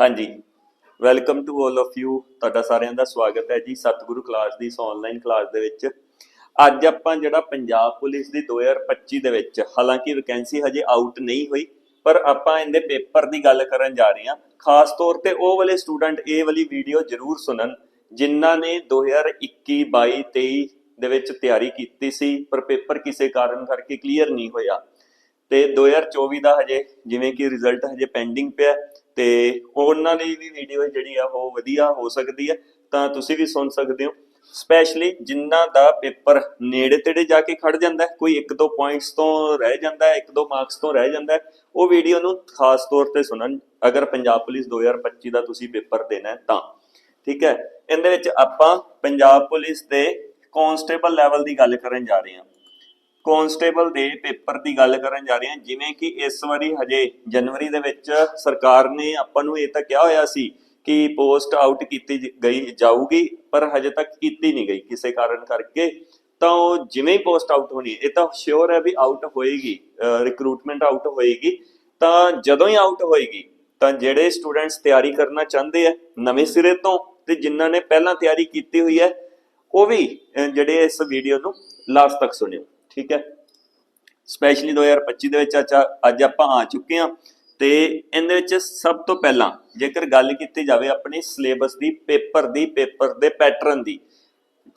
ਹਾਂਜੀ। Welcome to 올 of you ਤੁਹਾਡਾ ਸਾਰਿਆਂ ਦਾ ਸਵਾਗਤ ਹੈ ਜੀ ਸਤਿਗੁਰੂ ਕਲਾਸ ਦੀ, ਇਸ ਆਨਲਾਈਨ ਕਲਾਸ ਦੇ ਵਿੱਚ। ਅੱਜ ਆਪਾਂ ਜਿਹੜਾ ਪੰਜਾਬ ਪੁਲਿਸ ਦੀ 2025 ਦੇ ਵਿੱਚ, ਹਾਲਾਂਕਿ ਵੈਕੈਂਸੀ ਹਜੇ ਆਊਟ ਨਹੀਂ ਹੋਈ, ਪਰ ਆਪਾਂ ਇਹਦੇ ਪੇਪਰ ਦੀ ਗੱਲ ਕਰਨ ਜਾ ਰਹੇ ਹਾਂ। ਖਾਸ ਤੌਰ ਤੇ ਉਹ ਵਾਲੇ ਸਟੂਡੈਂਟ ਇਹ ਵਾਲੀ ਵੀਡੀਓ ਜ਼ਰੂਰ ਸੁਣਨ, ਜਿਨ੍ਹਾਂ ਨੇ 2021 22 23 ਦੇ ਵਿੱਚ ਤਿਆਰੀ ਕੀਤੀ ਸੀ, ਪਰ ਪੇਪਰ ਕਿਸੇ ਕਾਰਨ ਕਰਕੇ ਕਲੀਅਰ ਨਹੀਂ ਹੋਇਆ। ਤੇ 2024 ਦਾ ਹਜੇ ਜਿਵੇਂ ਕਿ ਰਿਜ਼ਲਟ ਹਜੇ ਪੈਂਡਿੰਗ ਪਿਆ ਤੇ ਉਹਨਾਂ ਲਈ ਵੀ ਵੀਡੀਓ ਜਿਹੜੀ ਆ ਉਹ ਵਧੀਆ ਹੋ ਸਕਦੀ ਹੈ ਤਾਂ ਤੁਸੀਂ ਵੀ ਸੁਣ ਸਕਦੇ ਹੋ। ਸਪੈਸ਼ਲੀ ਜਿਨ੍ਹਾਂ ਦਾ ਪੇਪਰ ਨੇੜੇ ਤੇੜੇ ਜਾ ਕੇ ਖੜ ਜਾਂਦਾ ਹੈ, ਕੋਈ ਇੱਕ ਦੋ ਪੁਆਇੰਟਸ ਤੋਂ ਰਹਿ ਜਾਂਦਾ ਹੈ, ਇੱਕ ਦੋ ਮਾਰਕਸ ਤੋਂ ਰਹਿ ਜਾਂਦਾ ਹੈ, ਉਹ ਵੀਡੀਓ ਨੂੰ ਖਾਸ ਤੌਰ ਤੇ ਸੁਣਨ। ਅਗਰ ਪੰਜਾਬ ਪੁਲਿਸ 2025 ਦਾ ਤੁਸੀਂ ਪੇਪਰ ਦੇਣਾ ਹੈ ਤਾਂ। ਠੀਕ ਹੈ? ਇਹਦੇ ਵਿੱਚ ਆਪਾਂ ਪੰਜਾਬ ਪੁਲਿਸ ਦੇ ਕਨਸਟੇਬਲ ਲੈਵਲ ਦੀ ਗੱਲ ਕਰਨ ਜਾ ਰਹੇ ਹਾਂ। ਕਨਸਟੇਬਲ ਦੇ ਪੇਪਰ ਦੀ ਗੱਲ ਕਰਨ ਜਾ ਰਹੇ ਹਾਂ, ਜਿਵੇਂ ਕਿ ਇਸ ਵਾਰੀ ਹਜੇ ਜਨਵਰੀ ਦੇ ਵਿੱਚ ਸਰਕਾਰ ਨੇ ਆਪਾਂ ਨੂੰ ਇਹ ਤਾਂ ਕਿਹਾ ਹੋਇਆ ਸੀ ਕਿ ਪੋਸਟ ਆਊਟ ਕੀਤੀ ਗਈ ਜਾਊਗੀ, ਪਰ ਹਜੇ ਤੱਕ ਕੀਤੀ ਨਹੀਂ ਗਈ ਕਿਸੇ ਕਾਰਨ ਕਰਕੇ। ਤਾਂ ਉਹ ਜਿਵੇਂ ਹੀ ਪੋਸਟ ਆਊਟ ਹੋਣੀ ਇਹ ਤਾਂ ਸ਼ੋਰ ਹੈ ਵੀ ਆਊਟ ਹੋਏਗੀ ਰਿਕਰੂਟਮੈਂਟ ਆਊਟ ਹੋਏਗੀ। ਤਾਂ ਜਦੋਂ ਹੀ ਆਊਟ ਹੋਏਗੀ, ਤਾਂ ਜਿਹੜੇ ਸਟੂਡੈਂਟਸ ਤਿਆਰੀ ਕਰਨਾ ਚਾਹੁੰਦੇ ਆ, ਨਵੇਂ ਸਿਰੇ ਤੋਂ ਤੇ ਜਿਨ੍ਹਾਂ ਨੇ ਪਹਿਲਾਂ ਤਿਆਰੀ ਕੀਤੀ ਹੋਈ ਹੈ, ਉਹ ਵੀ ਜਿਹੜੇ ਇਸ ਵੀਡੀਓ ਨੂੰ ਲਾਸਟ ਤੱਕ ਸੁਣਿਓ। ਠੀਕ ਹੈ? ਸਪੈਸ਼ਲੀ 2025 ਦੇ ਵਿੱਚ ਅੱਛਾ, ਅੱਜ ਆਪਾਂ ਆ ਚੁੱਕੇ ਹਾਂ ਤੇ ਇਹਦੇ ਵਿੱਚ ਸਭ ਤੋਂ ਪਹਿਲਾਂ ਜੇਕਰ ਗੱਲ ਕੀਤੀ ਜਾਵੇ ਆਪਣੇ ਸਿਲੇਬਸ ਦੀ ਪੇਪਰ ਦੀ ਪੇਪਰ ਦੇ ਪੈਟਰਨ ਦੀ,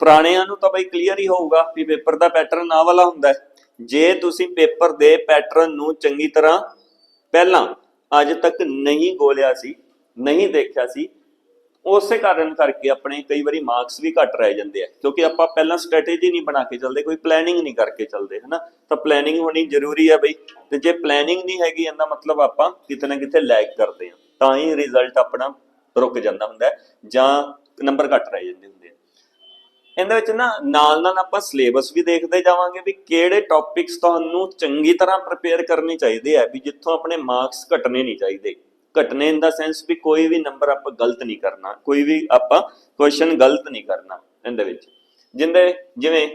ਪੁਰਾਣਿਆਂ ਨੂੰ ਤਾਂ ਬਈ ਕਲੀਅਰ ਹੀ ਹੋਊਗਾ ਵੀ ਪੇਪਰ ਦਾ ਪੈਟਰਨ ਆ ਵਾਲਾ ਹੁੰਦਾ ਜੇ ਤੁਸੀਂ ਪੇਪਰ ਦੇ ਪੈਟਰਨ ਨੂੰ ਚੰਗੀ ਤਰ੍ਹਾਂ ਪਹਿਲਾਂ ਅੱਜ ਤੱਕ ਨਹੀਂ ਗੋਲਿਆ ਸੀ, ਨਹੀਂ ਦੇਖਿਆ ਸੀ ਉਸੇ ਕਾਰਨ ਕਰਕੇ ਆਪਣੇ ਕਈ ਵਾਰੀ ਮਾਰਕਸ ਵੀ ਘੱਟ ਰਹਿ ਜਾਂਦੇ ਆ, ਕਿਉਂਕਿ ਆਪਾਂ ਪਹਿਲਾਂ ਸਟ੍ਰੈਟੇਜੀ ਨਹੀਂ ਬਣਾ ਕੇ ਚੱਲਦੇ, ਕੋਈ ਪਲੈਨਿੰਗ ਨਹੀਂ ਕਰਕੇ ਚੱਲਦੇ, ਹਨਾ? ਤਾਂ ਪਲੈਨਿੰਗ ਹੋਣੀ ਜ਼ਰੂਰੀ ਹੈ ਬਈ, ਤੇ ਜੇ ਪਲੈਨਿੰਗ ਨਹੀਂ ਹੈਗੀ, ਇਹਦਾ ਮਤਲਬ ਆਪਾਂ ਕਿਤੇ ਨਾ ਕਿਤੇ ਲੈਗ ਕਰਦੇ ਆ, ਤਾਂ ਹੀ ਰਿਜ਼ਲਟ ਆਪਣਾ ਰੁਕ ਜਾਂਦਾ ਹੁੰਦਾ ਜਾਂ ਨੰਬਰ ਘੱਟ ਰਹਿ ਜਾਂਦੇ ਹੁੰਦੇ ਆ। ਇਹਦੇ ਵਿੱਚ ਨਾ, ਨਾਲ ਨਾਲ ਆਪਾਂ ਸਿਲੇਬਸ ਵੀ ਦੇਖਦੇ ਜਾਵਾਂਗੇ ਵੀ ਕਿਹੜੇ ਟੌਪਿਕਸ ਤੁਹਾਨੂੰ ਚੰਗੀ ਤਰ੍ਹਾਂ ਪ੍ਰਿਪੇਅਰ ਕਰਨੇ ਚਾਹੀਦੇ ਆ, ਵੀ ਜਿੱਥੋਂ ਆਪਣੇ ਮਾਰਕਸ ਘਟਣੇ ਨਹੀਂ ਚਾਹੀਦੇ। ਘਟਨੇ ਇਨ ਦਾ ਸੈਂਸ ਵੀ ਕੋਈ ਵੀ ਨੰਬਰ ਆਪਾਂ ਗਲਤ ਨਹੀਂ ਕਰਨਾ, ਕੋਈ ਵੀ ਆਪਾਂ ਕੁਐਸਚਨ ਗਲਤ ਨਹੀਂ ਕਰਨਾ ਇਹਦੇ ਵਿੱਚ। ਜਿੰਦੇ ਜਿਵੇਂ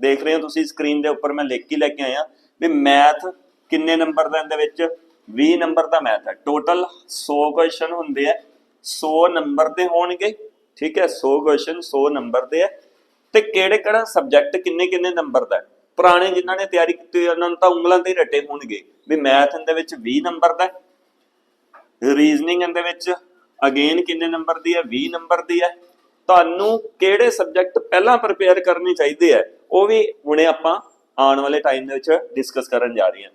ਦੇਖ ਰਹੇ ਹੋ ਤੁਸੀਂ ਸਕਰੀਨ ਦੇ ਉੱਪਰ ਮੈਂ ਲਿਖ ਕੇ ਲੈ ਕੇ ਆਇਆ ਵੀ ਮੈਥ ਕਿੰਨੇ ਨੰਬਰ ਦਾ ਇਹਦੇ ਵਿੱਚ? 20 ਨੰਬਰ ਦਾ ਮੈਥ ਹੈ। ਟੋਟਲ 100 ਕੁਐਸਚਨ ਹੁੰਦੇ ਆ 100 ਨੰਬਰ ਦੇ ਹੋਣਗੇ, ਠੀਕ ਹੈ 100 ਕੁਐਸਚਨ 100 ਨੰਬਰ ਦੇ ਆ। ਤੇ ਕਿਹੜੇ ਕਿਹੜਾ ਸਬਜੈਕਟ ਕਿੰਨੇ ਕਿੰਨੇ ਨੰਬਰ ਦਾ ਪੁਰਾਣੇ ਜਿਨ੍ਹਾਂ ਨੇ ਤਿਆਰੀ ਕੀਤੀ ਹੋਈ ਉਹਨਾਂ ਨੂੰ ਤਾਂ ਉਂਗਲਾਂ ਤੇ ਹੀ ਰੱਟੇ ਹੋਣਗੇ ਵੀ ਮੈਥ ਇਹਦੇ ਵਿੱਚ 20 ਨੰਬਰ ਦਾ ਰੀਜ਼ਨਿੰਗ ਇਹਦੇ ਵਿੱਚ ਅਗੇਨ ਕਿੰਨੇ ਨੰਬਰ ਦੀ ਹੈ? 20 ਨੰਬਰ ਦੀ ਹੈ। ਤੁਹਾਨੂੰ ਕਿਹੜੇ ਸਬਜੈਕਟ ਪਹਿਲਾਂ ਪ੍ਰਪੇਅਰ ਕਰਨੇ ਚਾਹੀਦੇ ਆ ਉਹ ਵੀ ਹੁਣੇ ਆਪਾਂ ਆਉਣ ਵਾਲੇ ਟਾਈਮ ਦੇ ਵਿੱਚ ਡਿਸਕਸ ਕਰਨ ਜਾ ਰਹੇ ਹਾਂ।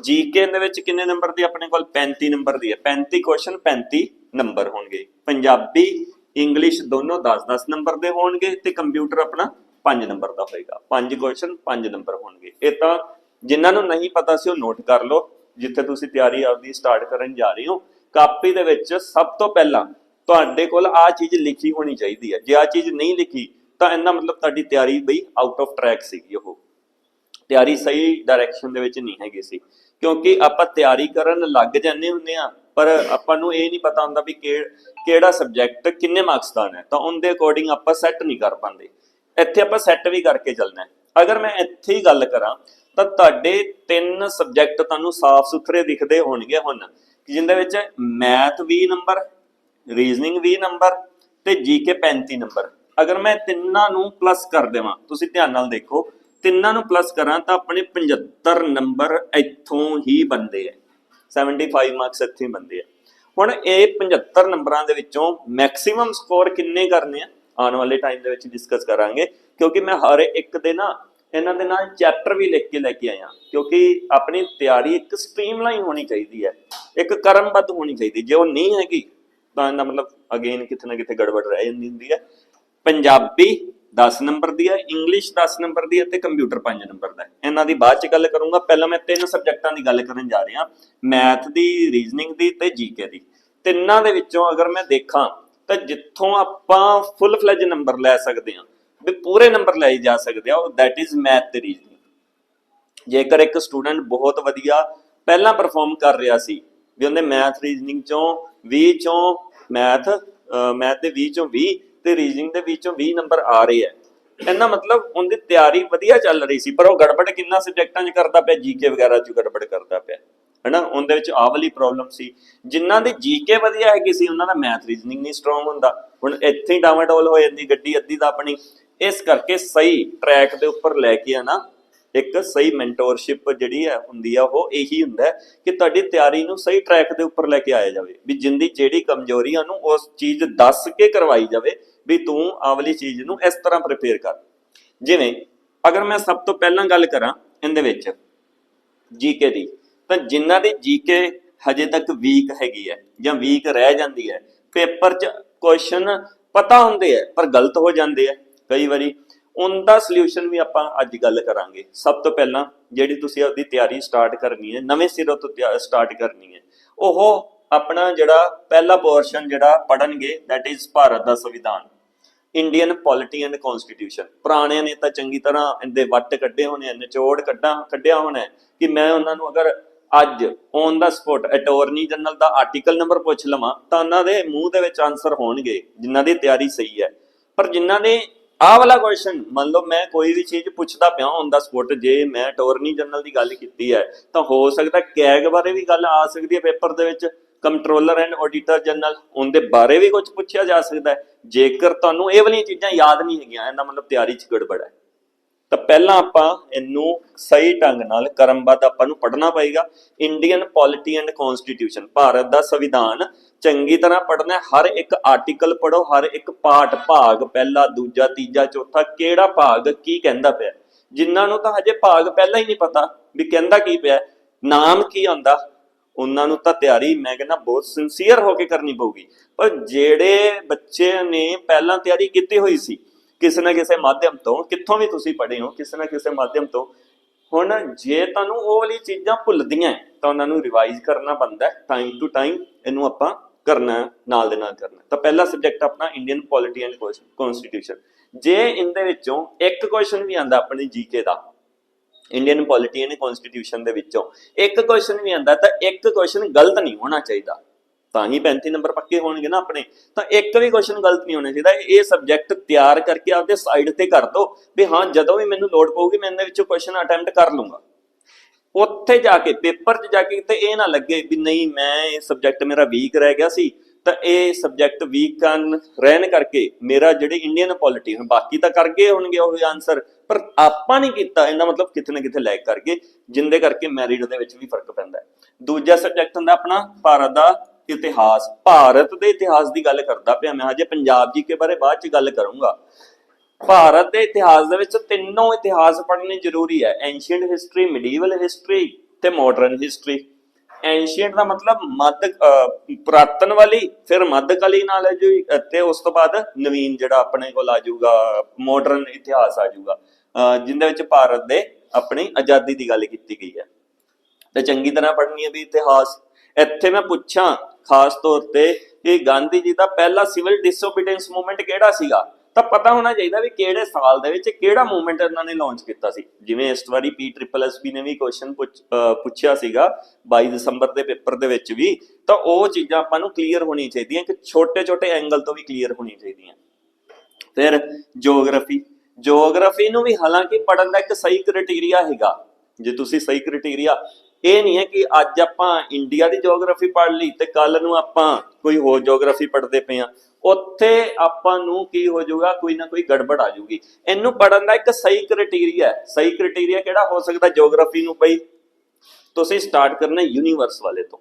ਜੀਕੇ ਦੇ ਵਿੱਚ ਕਿੰਨੇ ਨੰਬਰ ਦੀ? ਆਪਣੇ ਕੋਲ 35 ਨੰਬਰ ਦੀ ਹੈ। 35 ਕੁਐਸਚਨ 35 ਨੰਬਰ ਹੋਣਗੇ। ਪੰਜਾਬੀ ਇੰਗਲਿਸ਼ ਦੋਨੋਂ 10-10 ਨੰਬਰ ਦੇ ਹੋਣਗੇ ਤੇ ਕੰਪਿਊਟਰ ਆਪਣਾ 5 ਨੰਬਰ ਦਾ ਹੋਏਗਾ। 5 ਕੁਐਸਚਨ 5 ਨੰਬਰ ਹੋਣਗੇ। ਇਹ ਤਾਂ ਜਿਨ੍ਹਾਂ ਨੂੰ ਨਹੀਂ ਪਤਾ ਸੀ ਉਹ ਨੋਟ ਕਰ ਲਓ। ਜਿੱਥੇ ਤੁਸੀਂ ਤਿਆਰੀ ਆਪਦੀ ਸਟਾਰਟ ਕਰਨ ਜਾ ਰਹੇ ਹੋ ਕਾਪੀ ਦੇ ਵਿੱਚ ਸਭ ਤੋਂ ਪਹਿਲਾਂ ਤੁਹਾਡੇ ਕੋਲ ਆ ਚੀਜ਼ ਲਿਖੀ ਹੋਣੀ ਚਾਹੀਦੀ ਹੈ। ਜੇ ਆ ਚੀਜ਼ ਨਹੀਂ ਲਿਖੀ, ਤਾਂ ਇਹਦਾ ਮਤਲਬ ਤੁਹਾਡੀ ਤਿਆਰੀ ਬਈ ਆਊਟ ਆਫ ਟਰੈਕ ਸੀਗੀ ਉਹ। ਤਿਆਰੀ ਸਹੀ ਡਾਇਰੈਕਸ਼ਨ ਦੇ ਵਿੱਚ ਨਹੀਂ ਹੈਗੀ ਸੀ। ਕਿਉਂਕਿ ਆਪਾਂ ਤਿਆਰੀ ਕਰਨ ਲੱਗ ਜਾਂਦੇ ਹੁੰਦੇ ਆ ਪਰ ਆਪਾਂ ਨੂੰ ਇਹ ਨਹੀਂ ਪਤਾ ਹੁੰਦਾ ਵੀ ਕਿਹੜਾ ਸਬਜੈਕਟ ਕਿੰਨੇ ਮਾਰਕਸ ਦਾ ਹੈ। ਤਾਂ ਉਹਦੇ ਅਕੋਰਡਿੰਗ ਆਪਾਂ ਸੈੱਟ ਨਹੀਂ ਕਰ ਪਾਉਂਦੇ। ਇੱਥੇ ਆਪਾਂ ਸੈੱਟ ਵੀ ਕਰਕੇ ਚੱਲਣਾ ਅਗਰ ਮੈਂ ਇੱਥੇ ਹੀ ਗੱਲ ਕਰਾਂ, ਤਾਂ ਤੁਹਾਡੇ ਤਿੰਨ ਸਬਜੈਕਟ ਤੁਹਾਨੂੰ ਸਾਫ਼ ਸੁਥਰੇ ਦਿਖਦੇ ਹੋਣਗੇ ਹੁਣ। ਜਿੰਦੇ ਵਿੱਚ ਮੈਥ 20 ਨੰਬਰ, ਰੀਜ਼ਨਿੰਗ 20 ਨੰਬਰ ਤੇ ਜੀਕੇ 35 ਨੰਬਰ। ਅਗਰ ਮੈਂ ਤਿੰਨਾਂ ਨੂੰ ਪਲੱਸ ਕਰ ਦੇਵਾਂ, ਤੁਸੀਂ ਧਿਆਨ ਨਾਲ ਦੇਖੋ, ਤਿੰਨਾਂ ਨੂੰ ਪਲੱਸ ਕਰਾਂ ਤਾਂ ਆਪਣੇ 75 ਨੰਬਰ ਇੱਥੋਂ ਹੀ ਬੰਦੇ ਆ। 75 ਮਾਰਕਸ ਇੱਥੇ ਹੀ ਬੰਦੇ ਆ। ਹੁਣ ਇਹ 75 ਨੰਬਰਾਂ ਦੇ ਵਿੱਚੋਂ ਮੈਕਸਿਮਮ ਸਕੋਰ ਕਿੰਨੇ ਕਰਨੇ ਆ? ਆਉਣ ਵਾਲੇ ਟਾਈਮ ਦੇ ਵਿੱਚ ਡਿਸਕਸ ਕਰਾਂਗੇ, ਕਿਉਂਕਿ ਮੈਂ ਹਰ ਇੱਕ ਦੇ ਨਾ ਇਹਨਾਂ ਦੇ ਨਾਲ ਚੈਪਟਰ ਵੀ ਲਿਖ ਕੇ ਲੈ ਕੇ ਆਇਆ, ਕਿਉਂਕਿ ਆਪਣੀ ਤਿਆਰੀ ਇੱਕ ਸਟ੍ਰੀਮਲਾਈਨ ਹੋਣੀ ਚਾਹੀਦੀ ਹੈ, ਇੱਕ ਕਰਮਬੱਧ ਹੋਣੀ ਚਾਹੀਦੀ ਜੇ ਉਹ ਨਹੀਂ ਹੈਗੀ, ਤਾਂ ਇਹਦਾ ਮਤਲਬ ਅਗੇਨ ਕਿਤੇ ਨਾ ਕਿਤੇ ਗੜਬੜ ਰਹਿ ਜਾਂਦੀ ਹੁੰਦੀ ਹੈ। ਪੰਜਾਬੀ 10 ਨੰਬਰ ਦੀ ਹੈ ਇੰਗਲਿਸ਼ 10 ਨੰਬਰ ਦੀ ਹੈ ਤੇ ਕੰਪਿਊਟਰ 5 ਨੰਬਰ ਦਾ ਇਹਨਾਂ ਦੀ ਬਾਅਦ ਚ ਗੱਲ ਕਰੂੰਗਾ, ਪਹਿਲਾਂ ਮੈਂ ਤਿੰਨ ਸਬਜੈਕਟਾਂ ਦੀ ਗੱਲ ਕਰਨ ਜਾ ਰਿਹਾ ਮੈਥ ਦੀ ਰੀਜ਼ਨਿੰਗ ਦੀ ਤੇ ਜੀਕੇ ਦੀ। ਤਿੰਨਾਂ ਦੇ ਵਿੱਚੋਂ ਅਗਰ ਮੈਂ ਦੇਖਾਂ, ਤਾਂ ਜਿੱਥੋਂ ਆਪਾਂ ਫੁੱਲ ਫਲੇਜ ਨੰਬਰ ਲੈ ਸਕਦੇ ਹਾਂ ਵੀ ਪੂਰੇ ਨੰਬਰ ਲਏ ਜਾ ਸਕਦੇ ਆ, ਉਹ ਦੈਟ ਇਜ਼ ਮੈਥ ਤੇ ਰੀਜ਼ਨਿੰਗ ਜੇਕਰ ਇੱਕ ਸਟੂਡੈਂਟ ਬਹੁਤ ਵਧੀਆ ਪਹਿਲਾਂ ਪਰਫਾਰਮ ਕਰ ਰਿਹਾ ਸੀ, ਵੀ ਉਹਨੇ ਮੈਥ ਰੀਜ਼ਨਿੰਗ ਚੋਂ 20 ਚੋਂ ਮੈਥ ਮੈਥ ਦੇ 20 ਚੋਂ 20 ਤੇ ਰੀਜ਼ਨਿੰਗ ਦੇ ਵਿੱਚੋਂ 20 ਨੰਬਰ ਆ ਰਹੇ ਆ। ਇਹਦਾ ਮਤਲਬ ਉਹਦੀ ਤਿਆਰੀ ਵਧੀਆ ਚੱਲ ਰਹੀ ਸੀ, ਪਰ ਉਹ ਗੜਬੜ ਕਿੰਨਾ ਸਬਜੈਕਟਾਂ 'ਚ ਕਰਦਾ ਪਿਆ ਜੀਕੇ ਵਗੈਰਾ 'ਚ ਗੜਬੜ ਕਰਦਾ ਪਿਆ। ਹਨਾ, ਉਹਦੇ ਵਿੱਚ ਆਹ ਵਾਲੀ ਪ੍ਰੋਬਲਮ ਸੀ। ਜਿਨ੍ਹਾਂ ਦੀ ਜੀਕੇ ਵਧੀਆ ਹੈਗੀ ਸੀ, ਉਹਨਾਂ ਦਾ ਮੈਥ ਰੀਜ਼ਨਿੰਗ ਨਹੀਂ ਸਟਰੋਂਗ ਹੁੰਦਾ। ਹੁਣ ਇੱਥੇ ਹੀ ਡਾਵਾਡੋਲ ਹੋ ਜਾਂਦੀ, ਗੱਡੀ ਅੱਧੀ ਦਾ ਆਪਣੀ ਇਸ ਕਰਕੇ ਸਹੀ ਟਰੈਕ ਦੇ ਉੱਪਰ ਲੈ ਕੇ ਆਣਾ ਇੱਕ ਸਹੀ ਮੈਂਟੋਰਸ਼ਿਪ ਜਿਹੜੀ ਹੈ ਹੁੰਦੀ ਆ, ਉਹ ਇਹੀ ਹੁੰਦਾ ਕਿ ਤੁਹਾਡੀ ਤਿਆਰੀ ਨੂੰ ਸਹੀ ਟਰੈਕ ਦੇ ਉੱਪਰ ਲੈ ਕੇ ਆਇਆ ਜਾਵੇ, ਵੀ ਜਿੰਦੀ ਜਿਹੜੀ ਕਮਜ਼ੋਰੀ ਆ ਨੂੰ ਉਸ ਚੀਜ਼ ਦੱਸ ਕੇ ਕਰਵਾਈ ਜਾਵੇ, ਵੀ ਤੂੰ ਆਵਲੀ ਚੀਜ਼ ਨੂੰ ਇਸ ਤਰ੍ਹਾਂ ਪ੍ਰਪੇਅਰ ਕਰ। ਜਿਵੇਂ, ਅਗਰ ਮੈਂ ਸਭ ਤੋਂ ਪਹਿਲਾਂ ਗੱਲ ਕਰਾਂ ਇਹਦੇ ਵਿੱਚ ਜੀਕੇ ਦੀ, ਤਾਂ ਜਿਨ੍ਹਾਂ ਦੀ ਜੀਕੇ ਹਜੇ ਤੱਕ ਵੀਕ ਹੈਗੀ ਹੈ ਜਾਂ ਵੀਕ ਰਹਿ ਜਾਂਦੀ ਹੈ, ਪੇਪਰ 'ਚ ਕੁਐਸਚਨ ਪਤਾ ਹੁੰਦੇ ਆ ਪਰ ਗਲਤ ਹੋ ਜਾਂਦੇ ਆ ਕਈ ਵਾਰੀ ਉਹਦਾ ਸੋਲੂਸ਼ਨ ਵੀ ਆਪਾਂ ਅੱਜ ਗੱਲ ਕਰਾਂਗੇ। ਸਭ ਤੋਂ ਪਹਿਲਾਂ ਜਿਹੜੀ ਤੁਸੀਂ ਆਪਦੀ ਤਿਆਰੀ ਸਟਾਰਟ ਕਰਨੀ ਹੈ, ਨਵੇਂ ਸਿਰੋਂ ਤੋਂ ਸਟਾਰਟ ਕਰਨੀ ਹੈ। ਉਹ ਆਪਣਾ ਜਿਹੜਾ ਪਹਿਲਾ ਪੋਰਸ਼ਨ ਜਿਹੜਾ ਪੜਨਗੇ that ਇਜ਼ ਭਾਰਤ ਦਾ ਸੰਵਿਧਾਨ। ਇੰਡੀਅਨ ਪੋਲਿਟੀ ਐਂਡ ਕਨਸਟੀਟਿਊਸ਼ਨ ਪੁਰਾਣਿਆਂ ਨੇ ਤਾਂ ਚੰਗੀ ਤਰ੍ਹਾਂ ਇਹਦੇ ਵੱਟ ਕੱਢੇ ਹੋਣੇ ਆ, ਨਿਚੋੜ ਕੱਢਾਂ, ਕੱਢਿਆ ਹੋਣਾ ਕਿ ਮੈਂ ਉਹਨਾਂ ਨੂੰ ਅਗਰ ਅੱਜ on the spot attorney general the article number ਪੁੱਛ ਲਵਾਂ, ਤਾਂ ਉਹਨਾਂ ਦੇ ਮੂੰਹ ਦੇ ਵਿੱਚ ਆਨਸਰ ਹੋਣਗੇ, ਜਿਨ੍ਹਾਂ ਦੀ ਤਿਆਰੀ ਸਹੀ ਹੈ। ਪਰ ਜਿਨ੍ਹਾਂ ਨੇ ਆਹ ਵਾਲਾ ਕੁਐਸਚਨ ਮੰਨ ਲਓ ਮੈਂ ਕੋਈ ਵੀ ਚੀਜ਼ ਪੁੱਛਦਾ ਪਿਆ ਹੁੰਦਾ ਦਾ ਜੇ ਮੈਂ ਅਟਾਰਨੀ ਜਨਰਲ ਦੀ ਗੱਲ ਕੀਤੀ ਹੈ, ਤਾਂ ਹੋ ਸਕਦਾ ਕੈਗ ਬਾਰੇ ਵੀ ਗੱਲ ਆ ਸਕਦੀ ਹੈ ਪੇਪਰ ਦੇ ਵਿੱਚ ਕੰਟਰੋਲਰ ਐਂਡ ਆਡੀਟਰ ਜਨਰਲ ਉਹਦੇ ਬਾਰੇ ਵੀ ਕੁਝ ਪੁੱਛਿਆ ਜਾ ਸਕਦਾ ਹੈ। ਜੇਕਰ ਤੁਹਾਨੂੰ ਇਹ ਵਾਲੀਆਂ ਚੀਜ਼ਾਂ ਯਾਦ ਨਹੀਂ ਹੈਗੀਆਂ, ਇਹਦਾ ਮਤਲਬ ਤਿਆਰੀ 'ਚ ਗੜਬੜ ਹੈ। ਤਾਂ ਪਹਿਲਾਂ ਆਪਾਂ ਇਹਨੂੰ ਸਹੀ ਢੰਗ ਨਾਲ ਕਰਮਬੱਧ ਆਪਾਂ ਨੂੰ ਪੜ੍ਹਨਾ ਪਏਗਾ। Indian polity and constitution Bharat ਦਾ ਸੰਵਿਧਾਨ। ਚੰਗੀ ਤਰ੍ਹਾਂ ਪੜ੍ਹਨਾ ਹਰ ਇੱਕ ਆਰਟੀਕਲ ਪੜੋ ਹਰ ਇੱਕ ਪਾਠ, ਭਾਗ, ਪਹਿਲਾ, ਦੂਜਾ, ਤੀਜਾ, ਚੌਥਾ, ਕਿਹੜਾ ਭਾਗ ਕੀ ਕਹਿੰਦਾ ਪਿਆ। ਜਿਨ੍ਹਾਂ ਨੂੰ ਤਾਂ ਹਜੇ ਭਾਗ ਪਹਿਲਾਂ ਹੀ ਨਹੀਂ ਪਤਾ ਵੀ ਕਹਿੰਦਾ ਕੀ ਪਿਆ। ਨਾਮ ਕੀ ਆਉਂਦਾ? ਉਹਨਾਂ ਨੂੰ ਤਾਂ ਤਿਆਰੀ, ਮੈਂ ਕਹਿੰਦਾ, ਬਹੁਤ ਸਿੰਸੀਅਰ ਹੋ ਕੇ ਕਰਨੀ ਪਊਗੀ। ਪਰ ਜਿਹੜੇ ਬੱਚੇ ਨੇ ਪਹਿਲਾਂ ਤਿਆਰੀ ਕੀਤੀ ਹੋਈ ਸੀ ਕਿਸੇ ਨਾ ਕਿਸੇ ਮਾਧਿਅਮ ਤੋਂ, ਕਿੱਥੋਂ ਵੀ ਤੁਸੀਂ ਪੜ੍ਹੇ ਹੋ, ਕਿਸੇ ਨਾ ਕਿਸੇ ਮਾਧਿਅਮ ਤੋਂ, ਹੁਣ ਜੇ ਤੁਹਾਨੂੰ ਉਹ ਵਾਲੀ ਚੀਜ਼ਾਂ ਭੁੱਲਦੀਆਂ ਤਾਂ ਉਹਨਾਂ ਨੂੰ ਰਿਵਾਈਜ਼ ਕਰਨਾ ਪੈਂਦਾ ਹੈ ਟਾਈਮ ਟੂ ਟਾਈਮ ਇਹਨੂੰ ਆਪਾਂ ਕਰਨਾ, ਨਾਲ ਦੇ ਨਾਲ ਕਰਨਾ ਤਾਂ ਪਹਿਲਾ ਸਬਜੈਕਟ ਆਪਣਾ ਇੰਡੀਅਨ ਪੋਲਿਟੀ ਐਂਡ ਕਨਸਟੀਟਿਊਸ਼ਨ ਜੇ ਇਹਦੇ ਵਿੱਚੋਂ ਇੱਕ ਕੁਐਸਚਨ ਵੀ ਆਂਦਾ ਆਪਣੀ ਜੀਕੇ ਦਾ ਇੰਡੀਅਨ ਪੋਲਿਟੀ ਐਂਡ ਕਨਸਟੀਟਿਊਸ਼ਨ ਦੇ ਵਿੱਚੋਂ, ਇੱਕ ਕੁਐਸਚਨ ਵੀ ਆਂਦਾ ਤਾਂ ਇੱਕ ਕੁਐਸਚਨ ਗਲਤ ਨਹੀਂ ਹੋਣਾ ਚਾਹੀਦਾ। ਤਾਂ ਹੀ 35 ਨੰਬਰ ਪੱਕੇ ਹੋਣਗੇ ਨਾ ਆਪਣੇ। ਤਾਂ ਇੱਕ ਵੀ ਕੁਐਸਚਨ ਗਲਤ ਨਹੀਂ ਹੋਣਾ ਚਾਹੀਦਾ। ਇਹ ਸਬਜੈਕਟ ਤਿਆਰ ਕਰਕੇ ਆਪਦੇ ਸਾਈਡ ਤੇ ਕਰ ਦਿਓ ਵੀ ਹਾਂ, ਜਦੋਂ ਵੀ ਮੈਨੂੰ ਲੋੜ ਪਊਗੀ, ਮੈਂ ਇਹਦੇ ਵਿੱਚੋਂ ਕੁਐਸਚਨ ਅਟੈਂਪਟ ਕਰ ਲੂੰਗਾ। ਉੱਥੇ ਜਾ ਕੇ ਪੇਪਰ 'ਚ ਜਾ ਕੇ ਤੇ ਇਹ ਨਾ ਲੱਗੇ ਵੀ ਨਹੀਂ, ਮੈਂ ਇਹ ਸਬਜੈਕਟ ਮੇਰਾ ਵੀਕ ਰਹਿ ਗਿਆ ਸੀ। ਤਾਂ ਇਹ ਸਬਜੈਕਟ ਵੀਕ ਕਰਨ, ਰਹਿਣ ਕਰਕੇ ਮੇਰਾ ਜਿਹੜੇ ਇੰਡੀਅਨ ਪੋਲਿਟੀ ਹੁਣ ਬਾਕੀ ਤਾਂ ਕਰ ਗਏ ਹੋਣਗੇ ਉਹ ਆਨਸਰ ਪਰ ਆਪਾਂ ਨਹੀਂ ਕੀਤਾ, ਇਹਦਾ ਮਤਲਬ ਕਿਤੇ ਨਾ ਕਿਤੇ ਲੈਗ ਕਰਕੇ, ਜਿੰਦੇ ਕਰਕੇ ਮੈਰਿਟ ਦੇ ਵਿੱਚ ਵੀ ਫ਼ਰਕ ਪੈਂਦਾ। ਦੂਜਾ ਸਬਜੈਕਟ ਹੁੰਦਾ ਆਪਣਾ, ਭਾਰਤ ਦਾ ਇਤਿਹਾਸ ਭਾਰਤ ਦੇ ਇਤਿਹਾਸ ਦੀ ਗੱਲ ਕਰਦਾ ਪਿਆ ਮੈਂ ਹਜੇ ਪੰਜਾਬ ਜੀ ਕੇ ਬਾਰੇ ਬਾਅਦ ਚ ਗੱਲ ਕਰੂੰਗਾ। ਭਾਰਤ ਦੇ ਇਤਿਹਾਸ ਦੇ ਵਿੱਚ ਤਿੰਨੋਂ ਇਤਿਹਾਸ ਪੜ੍ਹਨੇ ਜ਼ਰੂਰੀ ਹੈ ਐਂਸ਼ੀਅੰਟ ਹਿਸਟਰੀ ਮਿਡੀਵਲ ਹਿਸਟਰੀ ਤੇ ਮਾਡਰਨ ਹਿਸਟਰੀ ਐਂਸ਼ੀਅੰਟ ਦਾ ਮਤਲਬ ਮੱਧ ਅਹ, ਵਾਲੀ ਫਿਰ ਮੱਧਕਾਲੀ ਨਾਲ ਹੈ ਜੀ ਤੇ ਉਸ ਤੋਂ ਬਾਅਦ ਨਵੀਨ ਜਿਹੜਾ ਆਪਣੇ ਕੋਲ ਆ ਜਾਊਗਾ ਮਾਡਰਨ ਇਤਿਹਾਸ ਆ ਜਾਊਗਾ ਜਿੰਦੇ ਵਿੱਚ ਭਾਰਤ ਦੇ ਆਪਣੀ ਆਜ਼ਾਦੀ ਦੀ ਗੱਲ ਕੀਤੀ ਗਈ ਹੈ। ਤੇ ਚੰਗੀ ਤਰ੍ਹਾਂ ਪੜ੍ਹਨੀ ਹੈ ਵੀ ਇਤਿਹਾਸ। ਇੱਥੇ ਮੈਂ ਪੁੱਛਾਂ ਖਾਸ ਤੌਰ ਤੇ ਕਿ ਗਾਂਧੀ ਜੀ ਦਾ ਪਹਿਲਾ ਸਿਵਲ ਡਿਸਓਬੀਡੀਐਂਸ ਮੂਵਮੈਂਟ ਕਿਹੜਾ ਸੀਗਾ? ਤਾਂ ਪਤਾ ਹੋਣਾ ਚਾਹੀਦਾ ਵੀ ਕਿਹੜੇ ਸਾਲ ਦੇ ਵਿੱਚ ਕਿਹੜਾ ਮੂਵਮੈਂਟ ਇਹਨਾਂ ਨੇ ਲਾਂਚ ਕੀਤਾ ਸੀ। ਜਿਵੇਂ ਇਸ ਵਾਰੀ ਪੀ ਟ੍ਰਿਪਲ ਐਸ ਬੀ ਨੇ ਵੀ ਕੁਐਸਚਨ ਪੁੱਛਿਆ ਸੀਗਾ 22 ਦਸੰਬਰ ਦੇ ਪੇਪਰ ਦੇ ਵਿੱਚ ਵੀ, ਤਾਂ ਉਹ ਚੀਜ਼ਾਂ ਆਪਾਂ ਨੂੰ ਕਲੀਅਰ ਹੋਣੀ ਚਾਹੀਦੀਆਂ ਕਿ ਛੋਟੇ-ਛੋਟੇ ਐਂਗਲ ਤੋਂ ਵੀ ਕਲੀਅਰ ਹੋਣੀ ਚਾਹੀਦੀਆਂ। ਫਿਰ ਜੀਓਗ੍ਰਾਫੀ ਜੀਓਗ੍ਰਾਫੀ ਨੂੰ ਵੀ ਹਾਲਾਂਕਿ ਪੜਨ ਦਾ ਇੱਕ ਸਹੀ ਕ੍ਰਾਈਟੇਰੀਆ ਹੈਗਾ। ਜੇ ਤੁਸੀਂ ਸਹੀ ਕ੍ਰਾਈਟੇਰੀਆ ਇਹ ਨਹੀਂ ਹੈ ਕਿ ਅੱਜ ਆਪਾਂ ਇੰਡੀਆ ਦੀ ਜੀਓਗ੍ਰਾਫੀ ਪੜ੍ਹ ਲਈ ਤੇ ਕੱਲ ਨੂੰ ਆਪਾਂ ਕੋਈ ਹੋਰ ਜੀਓਗ੍ਰਾਫੀ ਪੜ੍ਹਦੇ ਪਏ ਆ ਉੱਥੇ ਆਪਾਂ ਨੂੰ ਕੀ ਹੋ ਜਾਊਗਾ, ਕੋਈ ਨਾ ਕੋਈ ਗੜਬੜ ਆ ਜਾਊਗੀ। ਇਹਨੂੰ ਪੜਨ ਦਾ ਇੱਕ ਸਹੀ ਕ੍ਰਾਈਟੇਰੀਆ ਹੈ। ਸਹੀ ਕ੍ਰਾਈਟੇਰੀਆ ਕਿਹੜਾ ਹੋ ਸਕਦਾ ਜੀਓਗ੍ਰਾਫੀ ਨੂੰ ਬਈ? ਤੁਸੀਂ ਸਟਾਰਟ ਕਰਨਾ ਯੂਨੀਵਰਸ ਵਾਲੇ ਤੋਂ।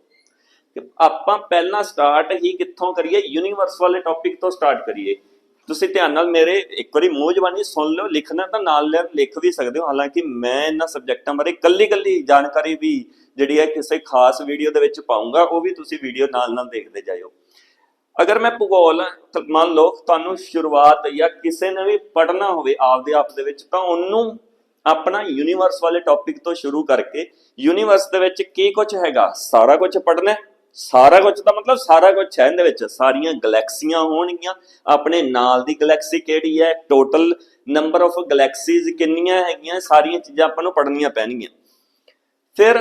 ਆਪਾਂ ਪਹਿਲਾਂ ਸਟਾਰਟ ਹੀ ਕਿੱਥੋਂ ਕਰੀਏ? ਯੂਨੀਵਰਸ ਵਾਲੇ ਟੌਪਿਕ ਤੋਂ ਸਟਾਰਟ ਕਰੀਏ। ਤੁਸੀਂ ਧਿਆਨ ਨਾਲ ਮੇਰੇ ਇੱਕ ਵਾਰੀ ਮੂੰਹ ਜ਼ਬਾਨੀ ਸੁਣ ਲਿਓ, ਲਿਖਣਾ ਤਾਂ ਨਾਲ ਲਿਖ ਵੀ ਸਕਦੇ ਹੋ ਹਾਲਾਂਕਿ ਮੈਂ ਇਹਨਾਂ ਸਬਜੈਕਟਾਂ ਬਾਰੇ ਕੱਲੀ ਕੱਲੀ ਜਾਣਕਾਰੀ ਵੀ ਜਿਹੜੀ ਹੈ ਕਿਸੇ ਖਾਸ ਵੀਡੀਓ ਦੇ ਵਿੱਚ ਪਾਉਂਗਾ ਉਹ ਵੀ ਤੁਸੀਂ ਵੀਡੀਓ ਨਾਲ ਨਾਲ ਦੇਖਦੇ ਜਾਇਓ ਅਗਰ ਮੈਂ ਭੂਗੋਲ ਮੰਨ ਲਓ ਤੁਹਾਨੂੰ ਸ਼ੁਰੂਆਤ ਜਾਂ ਕਿਸੇ ਨੇ ਵੀ ਪੜ੍ਹਨਾ ਹੋਵੇ ਆਪਦੇ ਆਪ ਦੇ ਵਿੱਚ, ਤਾਂ ਉਹਨੂੰ ਆਪਣਾ ਯੂਨੀਵਰਸ ਵਾਲੇ ਟੌਪਿਕ ਤੋਂ ਸ਼ੁਰੂ ਕਰਕੇ ਯੂਨੀਵਰਸ ਦੇ ਵਿੱਚ ਕੀ ਕੁਝ ਹੈਗਾ, ਸਾਰਾ ਕੁਝ ਪੜ੍ਹਨਾ ਹੈ। ਸਾਰਾ ਕੁਝ ਤਾਂ ਮਤਲਬ ਸਾਰਾ ਕੁਝ ਹੈ ਇਹਦੇ ਵਿੱਚ। ਸਾਰੀਆਂ ਗੈਲੈਕਸੀਆਂ ਹੋਣਗੀਆਂ। ਆਪਣੇ ਨਾਲ ਦੀ ਗੈਲੈਕਸੀ ਕਿਹੜੀ ਹੈ? ਟੋਟਲ ਨੰਬਰ ਆਫ ਗੈਲੈਕਸੀਜ਼ ਕਿੰਨੀਆਂ ਹੈਗੀਆਂ? ਸਾਰੀਆਂ ਚੀਜ਼ਾਂ ਆਪਾਂ ਨੂੰ ਪੜ੍ਹਨੀਆਂ ਪੈਣਗੀਆਂ। ਫਿਰ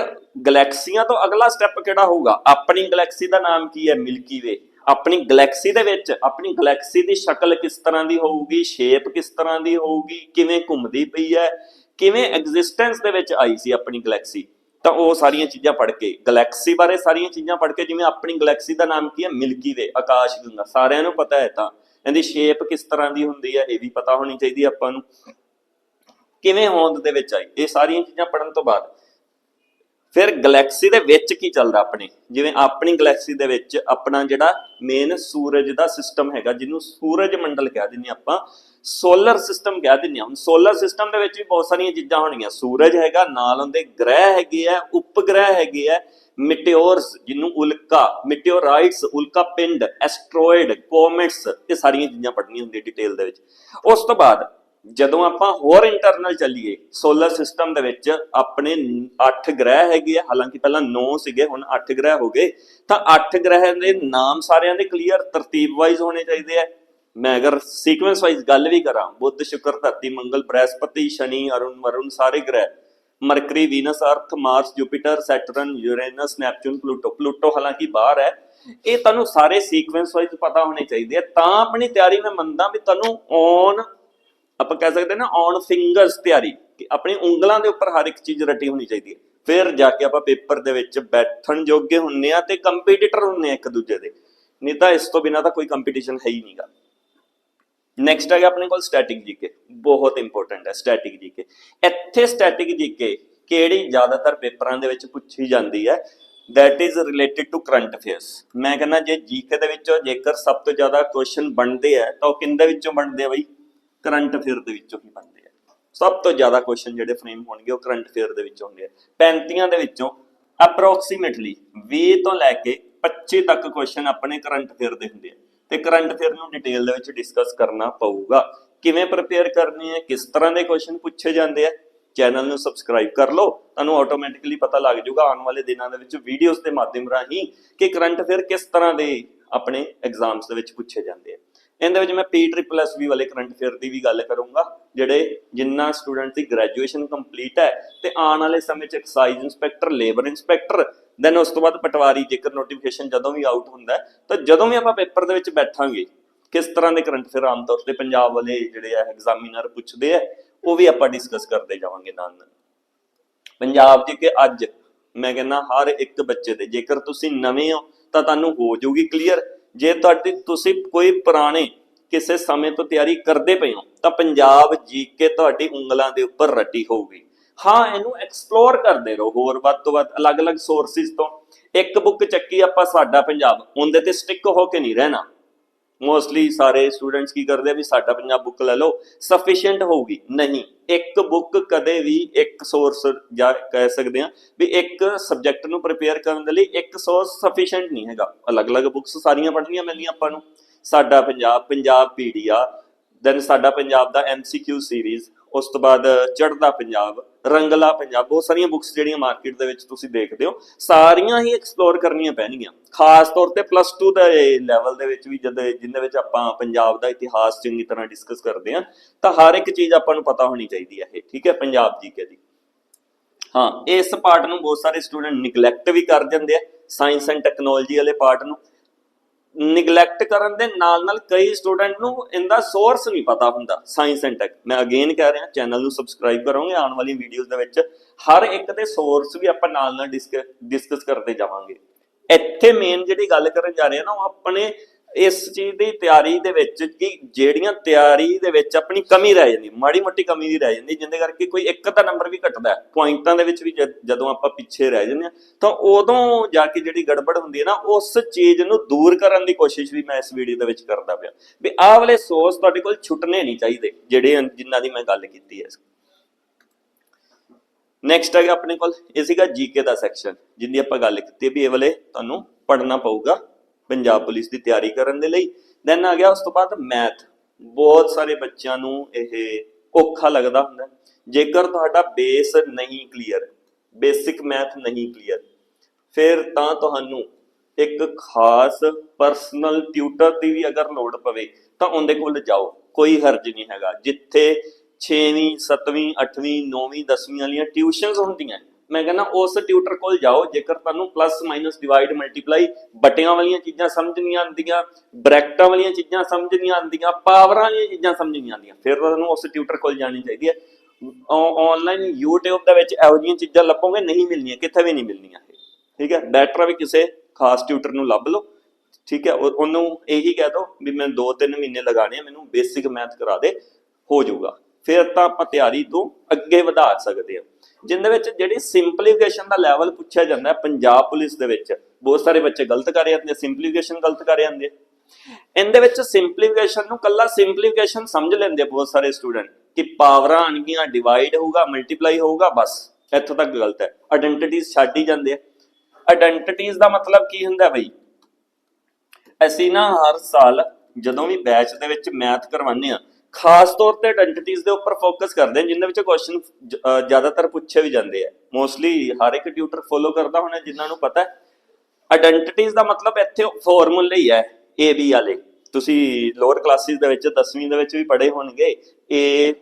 ਗੈਲੈਕਸੀਆਂ ਤੋਂ ਅਗਲਾ ਸਟੈਪ ਕਿਹੜਾ ਹੋਊਗਾ? ਆਪਣੀ ਗੈਲੈਕਸੀ ਦਾ ਨਾਮ ਕੀ ਹੈ? ਮਿਲਕੀ ਵੇ ਆਪਣੀ ਗੈਲੈਕਸੀ ਦੇ ਵਿੱਚ, ਆਪਣੀ ਗੈਲੈਕਸੀ ਦੀ ਸ਼ਕਲ ਕਿਸ ਤਰ੍ਹਾਂ ਦੀ ਹੋਊਗੀ? ਸ਼ੇਪ ਕਿਸ ਤਰ੍ਹਾਂ ਦੀ ਹੋਊਗੀ? ਕਿਵੇਂ ਘੁੰਮਦੀ ਪਈ ਹੈ? ਕਿਵੇਂ ਐਗਜ਼ਿਸਟੈਂਸ ਦੇ ਵਿੱਚ ਆਈ ਸੀ ਆਪਣੀ ਗੈਲੈਕਸੀ? ਤਾਂ ਉਹ ਸਾਰੀਆਂ ਚੀਜ਼ਾਂ ਪੜ੍ਹ ਕੇ, ਗੈਲੈਕਸੀ ਬਾਰੇ ਸਾਰੀਆਂ ਚੀਜ਼ਾਂ ਪੜ੍ਹ ਕੇ, ਜਿਵੇਂ ਆਪਣੀ ਗੈਲੈਕਸੀ ਦਾ ਨਾਮ ਕੀ ਹੈ? ਮਿਲਕੀ ਵੇ ਆਕਾਸ਼ ਗੰਗਾ, ਸਾਰਿਆਂ ਨੂੰ ਪਤਾ ਹੈ ਤਾਂ। ਇਹਦੀ ਸ਼ੇਪ ਕਿਸ ਤਰ੍ਹਾਂ ਦੀ ਹੁੰਦੀ ਹੈ, ਇਹ ਵੀ ਪਤਾ ਹੋਣੀ ਚਾਹੀਦੀ ਆਪਾਂ ਨੂੰ। ਕਿਵੇਂ ਹੋਂਦ ਦੇ ਵਿੱਚ ਆਈ? ਇਹ ਸਾਰੀਆਂ ਚੀਜ਼ਾਂ ਪੜਨ ਤੋਂ ਬਾਅਦ। ਫਿਰ ਗੈਲੈਕਸੀ ਦੇ ਵਿੱਚ ਕੀ ਚੱਲਦਾ ਆਪਣੇ? ਜਿਵੇਂ ਆਪਣੀ ਗੈਲੈਕਸੀ ਦੇ ਵਿੱਚ ਆਪਣਾ ਜਿਹੜਾ ਮੇਨ ਸੂਰਜ ਦਾ ਸਿਸਟਮ ਹੈਗਾ, ਜਿਹਨੂੰ ਸੂਰਜ ਮੰਡਲ ਕਹਿ ਦਿੰਦੇ ਹਾਂ ਆਪਾਂ ਸੋਲਰ ਸਿਸਟਮ ਕਹਿ ਦਿੰਦੇ ਹਾਂ। ਹੁਣ ਸੋਲਰ ਸਿਸਟਮ ਦੇ ਵਿੱਚ ਵੀ ਬਹੁਤ ਸਾਰੀਆਂ ਚੀਜ਼ਾਂ ਹੋਣਗੀਆਂ। ਸੂਰਜ ਹੈਗਾ, ਨਾਲ ਉਹਦੇ ਗ੍ਰਹਿ ਹੈਗੇ ਆ, ਉਪਗ੍ਰਹਿ ਹੈਗੇ ਆ ਮਿਟੇਓਰਸ ਜਿਹਨੂੰ ਉਲਕਾ ਮਿਟੇਓਰਾਈਟਸ ਉਲਕਾ ਪਿੰਡ ਐਸਟਰੋਇਡ ਕੋਮੇਟਸ ਇਹ ਸਾਰੀਆਂ ਚੀਜ਼ਾਂ ਪੜ੍ਹਨੀਆਂ ਹੁੰਦੀਆਂ ਡਿਟੇਲ ਦੇ ਵਿੱਚ। ਉਸ ਤੋਂ ਬਾਅਦ ਜਦੋਂ ਆਪਾਂ ਹੋਰ ਇੰਟਰਨਲ ਚੱਲੀਏ ਸੋਲਰ ਸਿਸਟਮ ਦੇ ਵਿੱਚ ਆਪਣੇ 8 ਗ੍ਰਹਿ ਹੈਗੇ ਆ, ਹਾਲਾਂਕਿ ਪਹਿਲਾਂ 9 ਸੀਗੇ, ਹੁਣ 8 ਗ੍ਰਹਿ ਹੋ ਗਏ, ਤਾਂ 8 ਗ੍ਰਹਿ ਦੇ ਨਾਮ ਸਾਰਿਆਂ ਦੇ ਕਲੀਅਰ ਤਰਤੀਬ ਵਾਈਜ਼ ਹੋਣੇ ਚਾਹੀਦੇ ਆ। ਮੈਂ ਅਗਰ ਸੀਕੁਐਂਸ ਵਾਈਜ਼ ਗੱਲ ਵੀ ਕਰਾਂ, ਬੁੱਧ, ਸ਼ੁਕਰ, ਧਰਤੀ, ਮੰਗਲ, ਬ੍ਰਹਸਪਤੀ, ਸ਼ਨੀ, ਅਰੁਣ ਮਰੁਣ ਸਾਰੇ ਗ੍ਰਹਿ, Mercury, Venus, Earth, Mars, Jupiter, Saturn, Uranus, Neptune, Pluto Pluto ਹਾਲਾਂਕਿ ਬਾਹਰ ਹੈ, ਇਹ ਤੁਹਾਨੂੰ ਸਾਰੇ ਸੀਕੁਐਂਸ ਵਾਈਜ਼ ਪਤਾ ਹੋਣੇ ਚਾਹੀਦੇ ਆ। ਤਾਂ ਆਪਣੀ ਤਿਆਰੀ ਮੈਂ ਮੰਨਦਾ ਵੀ ਤੁਹਾਨੂੰ ਔਨ ਆਪਾਂ ਕਹਿ ਸਕਦੇ ਨਾ ਔਨ ਫਿੰਗਰਸ ਤਿਆਰੀ, ਕਿ ਆਪਣੀ ਉਂਗਲਾਂ ਦੇ ਉੱਪਰ ਹਰ ਇੱਕ ਚੀਜ਼ ਰਟੀ ਹੋਣੀ ਚਾਹੀਦੀ ਹੈ। ਫਿਰ ਜਾ ਕੇ ਆਪਾਂ ਪੇਪਰ ਦੇ ਵਿੱਚ ਬੈਠਣ ਜੋਗੇ ਹੁੰਨੇ ਆ ਤੇ ਕੰਪੀਟੀਟਰ ਹੁੰਨੇ ਆ ਇੱਕ ਦੂਜੇ ਦੇ। ਨਹੀਂ ਤਾਂ ਇਸ ਤੋਂ ਬਿਨਾ ਤਾਂ ਕੋਈ ਕੰਪੀਟੀਸ਼ਨ ਹੈ ਹੀ ਨਹੀਂਗਾ। ਨੈਕਸਟ ਹੈਗਾ ਆਪਣੇ ਕੋਲ ਸਟੈਟਿਕ ਜੀਕੇ ਬਹੁਤ ਇੰਪੋਰਟੈਂਟ ਹੈ ਸਟੈਟਿਕ ਜੀਕੇ ਇੱਥੇ ਸਟੈਟਿਕ ਜੀਕੇ ਕਿਹੜੀ? ਜ਼ਿਆਦਾਤਰ ਪੇਪਰਾਂ ਦੇ ਵਿੱਚ ਪੁੱਛੀ ਜਾਂਦੀ ਹੈ। That is related to current affairs ਮੈਂ ਕਹਿੰਦਾ ਜੇ ਜੀਕੇ ਦੇ ਵਿੱਚੋਂ ਜੇਕਰ ਸਭ ਤੋਂ ਜ਼ਿਆਦਾ ਕੁਐਸਚਨ ਬਣਦੇ ਆ, ਤਾਂ ਉਹ ਕਿੰਦੇ ਵਿੱਚੋਂ ਬਣਦੇ ਆ ਬਈ? ਕਰੰਟ ਅਫੇਅਰ ਦੇ ਵਿੱਚੋਂ ਹੀ ਬਣਦੇ ਆ। ਸਭ ਤੋਂ ਜ਼ਿਆਦਾ ਕੁਐਸਚਨ ਜਿਹੜੇ ਫਰੇਮ ਹੋਣਗੇ ਉਹ ਕਰੰਟ ਅਫੇਅਰ ਦੇ ਵਿੱਚੋਂ ਹੁੰਦੇ ਆ। 35 ਦੇ ਵਿੱਚੋਂ ਅਪਰੋਕਸੀਮੇਟਲੀ 20 ਤੋਂ ਲੈ ਕੇ 25 ਤੱਕ ਕੁਐਸਚਨ ਆਪਣੇ ਕਰੰਟ ਅਫੇਅਰ ਦੇ ਹੁੰਦੇ ਆ। ਤੇ ਕਰੰਟ ਅਫੇਅਰ ਨੂੰ ਡਿਟੇਲ ਦੇ ਵਿੱਚ ਡਿਸਕਸ ਕਰਨਾ ਪਊਗਾ। ਕਿਵੇਂ ਪ੍ਰਪੇਅਰ ਕਰਨੀ ਹੈ, ਕਿਸ ਤਰ੍ਹਾਂ ਦੇ ਕੁਐਸਚਨ ਪੁੱਛੇ ਜਾਂਦੇ ਆ ਚੈਨਲ ਨੂੰ ਸਬਸਕ੍ਰਾਈਬ ਕਰ ਲਓ। ਤੁਹਾਨੂੰ ਆਟੋਮੈਟਿਕਲੀ ਪਤਾ ਲੱਗ ਜਾਊਗਾ ਆਉਣ ਵਾਲੇ ਦਿਨਾਂ ਦੇ ਵਿੱਚ ਵੀਡੀਓਜ਼ ਦੇ ਮਾਧਿਅਮ ਰਾਹੀਂ ਕਿ ਕਰੰਟ ਅਫੇਅਰ ਕਿਸ ਤਰ੍ਹਾਂ ਦੇ ਆਪਣੇ ਐਗਜ਼ਾਮਸ ਦੇ ਵਿੱਚ ਪੁੱਛੇ ਜਾਂਦੇ ਆ। ਇਹਦੇ ਵਿੱਚ ਮੈਂ ਪੀ ਟ੍ਰਿਪਲ ਐਸ ਵੀ ਵਾਲੇ ਕਰੰਟ ਅਫੇਅਰ ਦੀ ਵੀ ਗੱਲ ਕਰੂੰਗਾ, ਜਿਹੜੇ ਜਿੰਨਾ ਸਟੂਡੈਂਟ ਦੀ ਗ੍ਰੈਜੂਏਸ਼ਨ ਕੰਪਲੀਟ ਹੈ ਤੇ ਆਉਣ ਵਾਲੇ ਸਮੇਂ 'ਚ excise inspector labour inspector then ਉਸ ਤੋਂ ਬਾਅਦ ਪਟਵਾਰੀ, ਜੇਕਰ ਨੋਟੀਫਿਕੇਸ਼ਨ ਜਦੋਂ ਵੀ ਆਊਟ ਹੁੰਦਾ ਤਾਂ ਜਦੋਂ ਵੀ ਆਪਾਂ ਪੇਪਰ ਦੇ ਵਿੱਚ ਬੈਠਾਂਗੇ, ਕਿਸ ਤਰ੍ਹਾਂ ਦੇ ਕਰੰਟ ਅਫੇਅਰ ਆਮ ਤੌਰ ਤੇ ਪੰਜਾਬ ਵਾਲੇ ਜਿਹੜੇ ਆ ਐਗਜ਼ਾਮੀਨਰ ਪੁੱਛਦੇ ਆ, ਉਹ ਵੀ ਆਪਾਂ ਡਿਸਕਸ ਕਰਦੇ ਜਾਵਾਂਗੇ ਨਾਲ ਨਾਲ। ਪੰਜਾਬ 'ਚ ਕਿ ਅੱਜ, ਮੈਂ ਕਹਿੰਦਾ ਹਰ ਇੱਕ ਬੱਚੇ ਦੇ, ਜੇਕਰ ਤੁਸੀਂ ਨਵੇਂ ਹੋ, ਤਾਂ ਤੁਹਾਨੂੰ ਹੋ ਜਾਊਗੀ ਕਲੀਅਰ ਜੇ ਤੁਹਾਡੀ ਤੁਸੀਂ ਕੋਈ ਪੁਰਾਣੇ ਕਿਸੇ ਸਮੇਂ ਤੋਂ ਤਿਆਰੀ ਕਰਦੇ ਪਏ ਹੋ, ਤਾਂ ਪੰਜਾਬ ਜੀਕੇ ਤੁਹਾਡੀ ਉਂਗਲਾਂ ਦੇ ਉੱਪਰ ਰੱਟੀ ਹੋਊਗੀ। ਹਾਂ, ਇਹਨੂੰ ਐਕਸਪਲੋਰ ਕਰਦੇ ਰਹੋ ਹੋਰ, ਵੱਧ ਤੋਂ ਵੱਧ ਅਲੱਗ-ਅਲੱਗ ਸੋਰਸਿਸ ਤੋਂ। ਇੱਕ ਬੁੱਕ ਚੱਕੀ ਆਪਾਂ ਸਾਡਾ ਪੰਜਾਬ, ਉਹਦੇ ਤੇ ਸਟਿਕ ਹੋ ਕੇ ਨਹੀਂ ਰਹਿਣਾ। ਮੋਸਟਲੀ ਸਾਰੇ ਸਟੂਡੈਂਟਸ ਕੀ ਕਰਦੇ ਆ ਵੀ ਸਾਡਾ ਪੰਜਾਬ ਬੁੱਕ ਲੈ ਲਓ ਸਫੀਸ਼ੀਐਂਟ ਹੋਊਗੀ। ਨਹੀਂ, ਇੱਕ ਬੁੱਕ ਕਦੇ ਵੀ ਇੱਕ ਸੋਰਸ ਜਾਂ ਕਹਿ ਸਕਦੇ ਆ ਵੀ ਇੱਕ ਸਬਜੈਕਟ ਨੂੰ ਪ੍ਰਿਪੇਅਰ ਕਰਨ ਦੇ ਲਈ ਇੱਕ ਸੋਰਸ ਸਫੀਸ਼ੀਐਂਟ ਨਹੀਂ ਹੈਗਾ। ਅਲੱਗ-ਅਲੱਗ ਬੁੱਕਸ ਸਾਰੀਆਂ ਪੜ੍ਹਨੀਆਂ ਪੈਂਦੀਆਂ ਆਪਾਂ ਨੂੰ। ਸਾਡਾ ਪੰਜਾਬ ਪੰਜਾਬ ਪੀਡੀਆ ਦੈਨ ਸਾਡਾ ਪੰਜਾਬ ਦਾ ਐਮਸੀਕਿਊ ਸੀਰੀਜ਼ ਉਸ ਤੋਂ ਬਾਅਦ ਚੜਦਾ ਪੰਜਾਬ, ਰੰਗਲਾ ਪੰਜਾਬ, ਬਹੁਤ ਸਾਰੀਆਂ ਬੁੱਕਸ ਜਿਹੜੀਆਂ ਮਾਰਕੀਟ ਦੇ ਵਿੱਚ ਤੁਸੀਂ ਦੇਖਦੇ ਹੋ, ਸਾਰੀਆਂ ਹੀ ਐਕਸਪਲੋਰ ਕਰਨੀਆਂ ਪੈਣਗੀਆਂ। ਖਾਸ ਤੌਰ ਤੇ ਪਲੱਸ 2 ਦੇ ਲੈਵਲ ਦੇ ਵਿੱਚ ਵੀ ਜਦ ਜਿੰਦੇ ਵਿੱਚ ਆਪਾਂ ਪੰਜਾਬ ਦਾ ਇਤਿਹਾਸ ਚੰਗੀ ਤਰ੍ਹਾਂ ਡਿਸਕਸ ਕਰਦੇ ਹਾਂ, ਤਾਂ ਹਰ ਇੱਕ ਚੀਜ਼ ਆਪਾਂ ਨੂੰ ਪਤਾ ਹੋਣੀ ਚਾਹੀਦੀ ਹੈ ਇਹ, ਠੀਕ ਹੈ? ਪੰਜਾਬ ਜੀਕੇ ਦੀ ਹਾਂ, ਇਸ ਪਾਰਟ ਨੂੰ ਬਹੁਤ ਸਾਰੇ ਸਟੂਡੈਂਟ ਨਿਗਲੈਕਟ ਵੀ ਕਰ ਜਾਂਦੇ ਆ ਸਾਇੰਸ ਐਂਡ ਟੈਕਨੋਲੋਜੀ ਵਾਲੇ ਪਾਰਟ ਨੂੰ। ਨਿਗਲੈਕਟ ਕਰਨ ਦੇ ਨਾਲ ਨਾਲ ਕਈ ਸਟੂਡੈਂਟ ਨੂੰ ਇਹਦਾ ਸੋਰਸ ਨਹੀਂ ਪਤਾ ਹੁੰਦਾ ਸਾਇੰਸ ਐਂਡ ਟੈਕ ਮੈਂ ਅਗੇਨ ਕਹਿ ਰਿਹਾ ਚੈਨਲ ਨੂੰ ਸਬਸਕ੍ਰਾਈਬ ਕਰੋਗੇ, ਆਉਣ ਵਾਲੀ ਵੀਡੀਓਜ਼ ਦੇ ਵਿੱਚ ਹਰ ਇੱਕ ਦੇ ਸੋਰਸ ਵੀ ਆਪਾਂ ਨਾਲ ਨਾਲ ਡਿਸਕਸ ਕਰਦੇ ਜਾਵਾਂਗੇ। ਇੱਥੇ ਮੇਨ ਜਿਹੜੀ ਗੱਲ ਕਰਨ ਜਾ ਰਹੇ ਆ ਨਾ, ਉਹ ਆਪਣੇ ਇਸ ਚੀਜ਼ ਦੀ ਤਿਆਰੀ ਦੇ ਵਿੱਚ ਕਿ ਜਿਹੜੀਆਂ ਤਿਆਰੀ ਦੇ ਵਿੱਚ ਆਪਣੀ ਕਮੀ ਰਹਿ ਜਾਂਦੀ, ਮਾੜੀ ਮੋਟੀ ਕਮੀ ਵੀ ਰਹਿ ਜਾਂਦੀ ਜਿੰਦੇ ਕਰਕੇ ਕੋਈ ਇੱਕ ਦਾ ਨੰਬਰ ਵੀ ਘਟਦਾ ਪੁਆਇੰਟਾਂ ਦੇ ਵਿੱਚ ਵੀ ਜਦੋਂ ਆਪਾਂ ਪਿੱਛੇ ਰਹਿ ਜਾਂਦੇ ਆ ਤਾਂ ਉਦੋਂ ਜਾ ਕੇ ਜਿਹੜੀ ਗੜਬੜ ਹੁੰਦੀ ਹੈ ਨਾ, ਉਸ ਚੀਜ਼ ਨੂੰ ਦੂਰ ਕਰਨ ਦੀ ਕੋਸ਼ਿਸ਼ ਵੀ ਮੈਂ ਇਸ ਵੀਡੀਓ ਦੇ ਵਿੱਚ ਕਰਦਾ ਪਿਆ। ਵੀ ਆਹ ਵਾਲੇ ਸੋਰਸ ਤੁਹਾਡੇ ਕੋਲ ਛੁੱਟਨੇ ਨਹੀਂ ਚਾਹੀਦੇ, ਜਿਹੜੇ ਜਿਨ੍ਹਾਂ ਦੀ ਮੈਂ ਗੱਲ ਕੀਤੀ ਹੈ। ਨੈਕਸਟ ਹੈਗਾ ਆਪਣੇ ਕੋਲ, ਇਹ ਸੀਗਾ ਜੀਕੇ ਦਾ ਸੈਕਸ਼ਨ ਜਿੰਦੀ ਆਪਾਂ ਗੱਲ ਕੀਤੀ ਵੀ ਇਹ ਵਾਲੇ ਤੁਹਾਨੂੰ ਪੜ੍ਹਨਾ ਪਊਗਾ। ਪੰਜਾਬ ਪੁਲਿਸ ਦੀ ਤਿਆਰੀ ਕਰਨ ਦੇ ਲਈ। ਦੈਨ ਆ ਗਿਆ ਉਸ ਤੋਂ ਬਾਅਦ ਮੈਥ ਬਹੁਤ ਸਾਰੇ ਬੱਚਿਆਂ ਨੂੰ ਇਹ ਔਖਾ ਲੱਗਦਾ ਹੁੰਦਾ। ਜੇਕਰ ਤੁਹਾਡਾ ਬੇਸ ਨਹੀਂ ਕਲੀਅਰ ਬੇਸਿਕ ਮੈਥ ਨਹੀਂ ਕਲੀਅਰ ਫਿਰ ਤਾਂ ਤੁਹਾਨੂੰ ਇੱਕ ਖਾਸ ਪਰਸਨਲ ਟਿਊਟਰ ਦੀ ਵੀ ਅਗਰ ਲੋੜ ਪਵੇ, ਤਾਂ ਉਹਦੇ ਕੋਲ ਜਾਓ। ਕੋਈ ਹਰਜ ਨਹੀਂ ਹੈਗਾ। ਜਿੱਥੇ 6ਵੀਂ 7ਵੀਂ 8ਵੀਂ 9ਵੀਂ 10ਵੀਂ ਵਾਲੀਆਂ ਟਿਊਸ਼ਨਸ ਹੁੰਦੀਆਂ ਮੈਂ ਕਹਿੰਦਾ ਉਸ ਟਿਊਟਰ ਕੋਲ ਜਾਓ, ਜੇਕਰ ਤੁਹਾਨੂੰ ਪਲੱਸ ਮਾਈਨਸ ਡਿਵਾਈਡ ਮਲਟੀਪਲਾਈ ਬਟਿਆਂ ਵਾਲੀਆਂ ਚੀਜ਼ਾਂ ਸਮਝ ਨਹੀਂ ਆਉਂਦੀਆਂ, ਬ੍ਰੈਕਟਾਂ ਵਾਲੀਆਂ ਚੀਜ਼ਾਂ ਸਮਝ ਨਹੀਂ ਆਉਂਦੀਆਂ ਪਾਵਰਾਂ ਵਾਲੀਆਂ ਚੀਜ਼ਾਂ ਸਮਝ ਨਹੀਂ ਆਉਂਦੀਆਂ, ਫਿਰ ਤੁਹਾਨੂੰ ਉਸ ਟਿਊਟਰ ਕੋਲ ਜਾਣੀ ਚਾਹੀਦੀ ਹੈ। ਆਨਲਾਈਨ YouTube ਦੇ ਵਿੱਚ ਇਹੋ ਜਿਹੀਆਂ ਚੀਜ਼ਾਂ ਲੱਭੋਗੇ, ਨਹੀਂ ਮਿਲਣੀਆਂ, ਕਿੱਥੇ ਵੀ ਨਹੀਂ ਮਿਲਣੀਆਂ ਇਹ। ਠੀਕ ਹੈ? ਬੈਟਰ ਵੀ ਕਿਸੇ ਖਾਸ ਟਿਊਟਰ ਨੂੰ ਲੱਭ ਲਓ। ਠੀਕ ਹੈ? ਉਹ- ਉਹਨੂੰ ਇਹੀ ਕਹਿ ਦੋ ਵੀ ਮੈਂ 2-3 ਮਹੀਨੇ ਲਗਾਣੇ ਆ, ਮੈਨੂੰ ਬੇਸਿਕ ਮੈਥ ਕਰਾ ਦੇ, ਹੋ ਜਾਊਗਾ। ਫਿਰ ਤਾਂ ਆਪਾਂ ਤਿਆਰੀ ਤੋਂ ਅੱਗੇ ਵਧਾ ਸਕਦੇ ਹਾਂ। ਜਿੰਦੇ ਵਿੱਚ ਜਿਹੜੀ ਸਿੰਪਲੀਫਿਕੇਸ਼ਨ ਦਾ ਲੈਵਲ ਪੁੱਛਿਆ ਜਾਂਦਾ ਹੈ, ਪੰਜਾਬ ਪੁਲਿਸ ਦੇ ਵਿੱਚ, ਬਹੁਤ ਸਾਰੇ ਬੱਚੇ ਗਲਤ ਕਰ ਜਾਂਦੇ ਸਿੰਪਲੀਫਿਕੇਸ਼ਨ ਗਲਤ ਕਰ ਜਾਂਦੇ ਇਹਦੇ ਵਿੱਚ ਸਿੰਪਲੀਫਿਕੇਸ਼ਨ ਨੂੰ ਕੱਲਾ ਸਿੰਪਲੀਫਿਕੇਸ਼ਨ ਸਮਝ ਲੈਂਦੇ ਬਹੁਤ ਸਾਰੇ ਸਟੂਡੈਂਟ ਕਿ ਪਾਵਰਾਂ ਆਣਗੀਆਂ ਡਿਵਾਈਡ ਹੋਊਗਾ ਮਲਟੀਪਲਾਈ ਹੋਊਗਾ, ਬਸ, ਇੱਥੋਂ ਤੱਕ ਗਲਤ ਹੈ। ਆਇਡੈਂਟੀਟੀਜ਼ ਛੱਡ ਹੀ ਜਾਂਦੇ ਆ। ਆਇਡੈਂਟੀਟੀਜ਼ ਦਾ ਮਤਲਬ ਕੀ ਹੁੰਦਾ ਬਈ? ਅਸੀਂ ਨਾ ਹਰ ਸਾਲ ਜਦੋਂ ਵੀ ਬੈਚ ਦੇ ਵਿੱਚ ਮੈਥ ਕਰਵਾਉਂਦੇ ਆ ਖਾਸ ਤੌਰ ਤੇ ਆਇਡੈਂਟੀਟੀਜ਼ ਦੇ ਉੱਪਰ ਫੋਕਸ ਕਰਦੇ ਆ ਜਿੰਦੇ ਵਿੱਚ ਕੁਐਸਚਨ ਜ਼ਿਆਦਾਤਰ ਪੁੱਛੇ ਵੀ ਜਾਂਦੇ ਆ। ਮੋਸਟਲੀ ਹਰ ਇੱਕ ਟਿਊਟਰ ਫੋਲੋ ਕਰਦਾ ਹੋਣਾ, ਜਿਨ੍ਹਾਂ ਨੂੰ ਪਤਾ ਹੈ। ਆਇਡੈਂਟੀਟੀਜ਼ ਦਾ ਮਤਲਬ ਇੱਥੇ ਫਾਰਮੂਲੇ ਹੀ ਹੈ ਏ ਬੀ ਵਾਲੇ। ਤੁਸੀਂ ਲੋਅਰ ਕਲਾਸਿਸ ਦੇ ਵਿੱਚ 10ਵੀਂ ਦੇ ਵਿੱਚ ਵੀ ਪੜ੍ਹੇ ਹੋਣਗੇ। A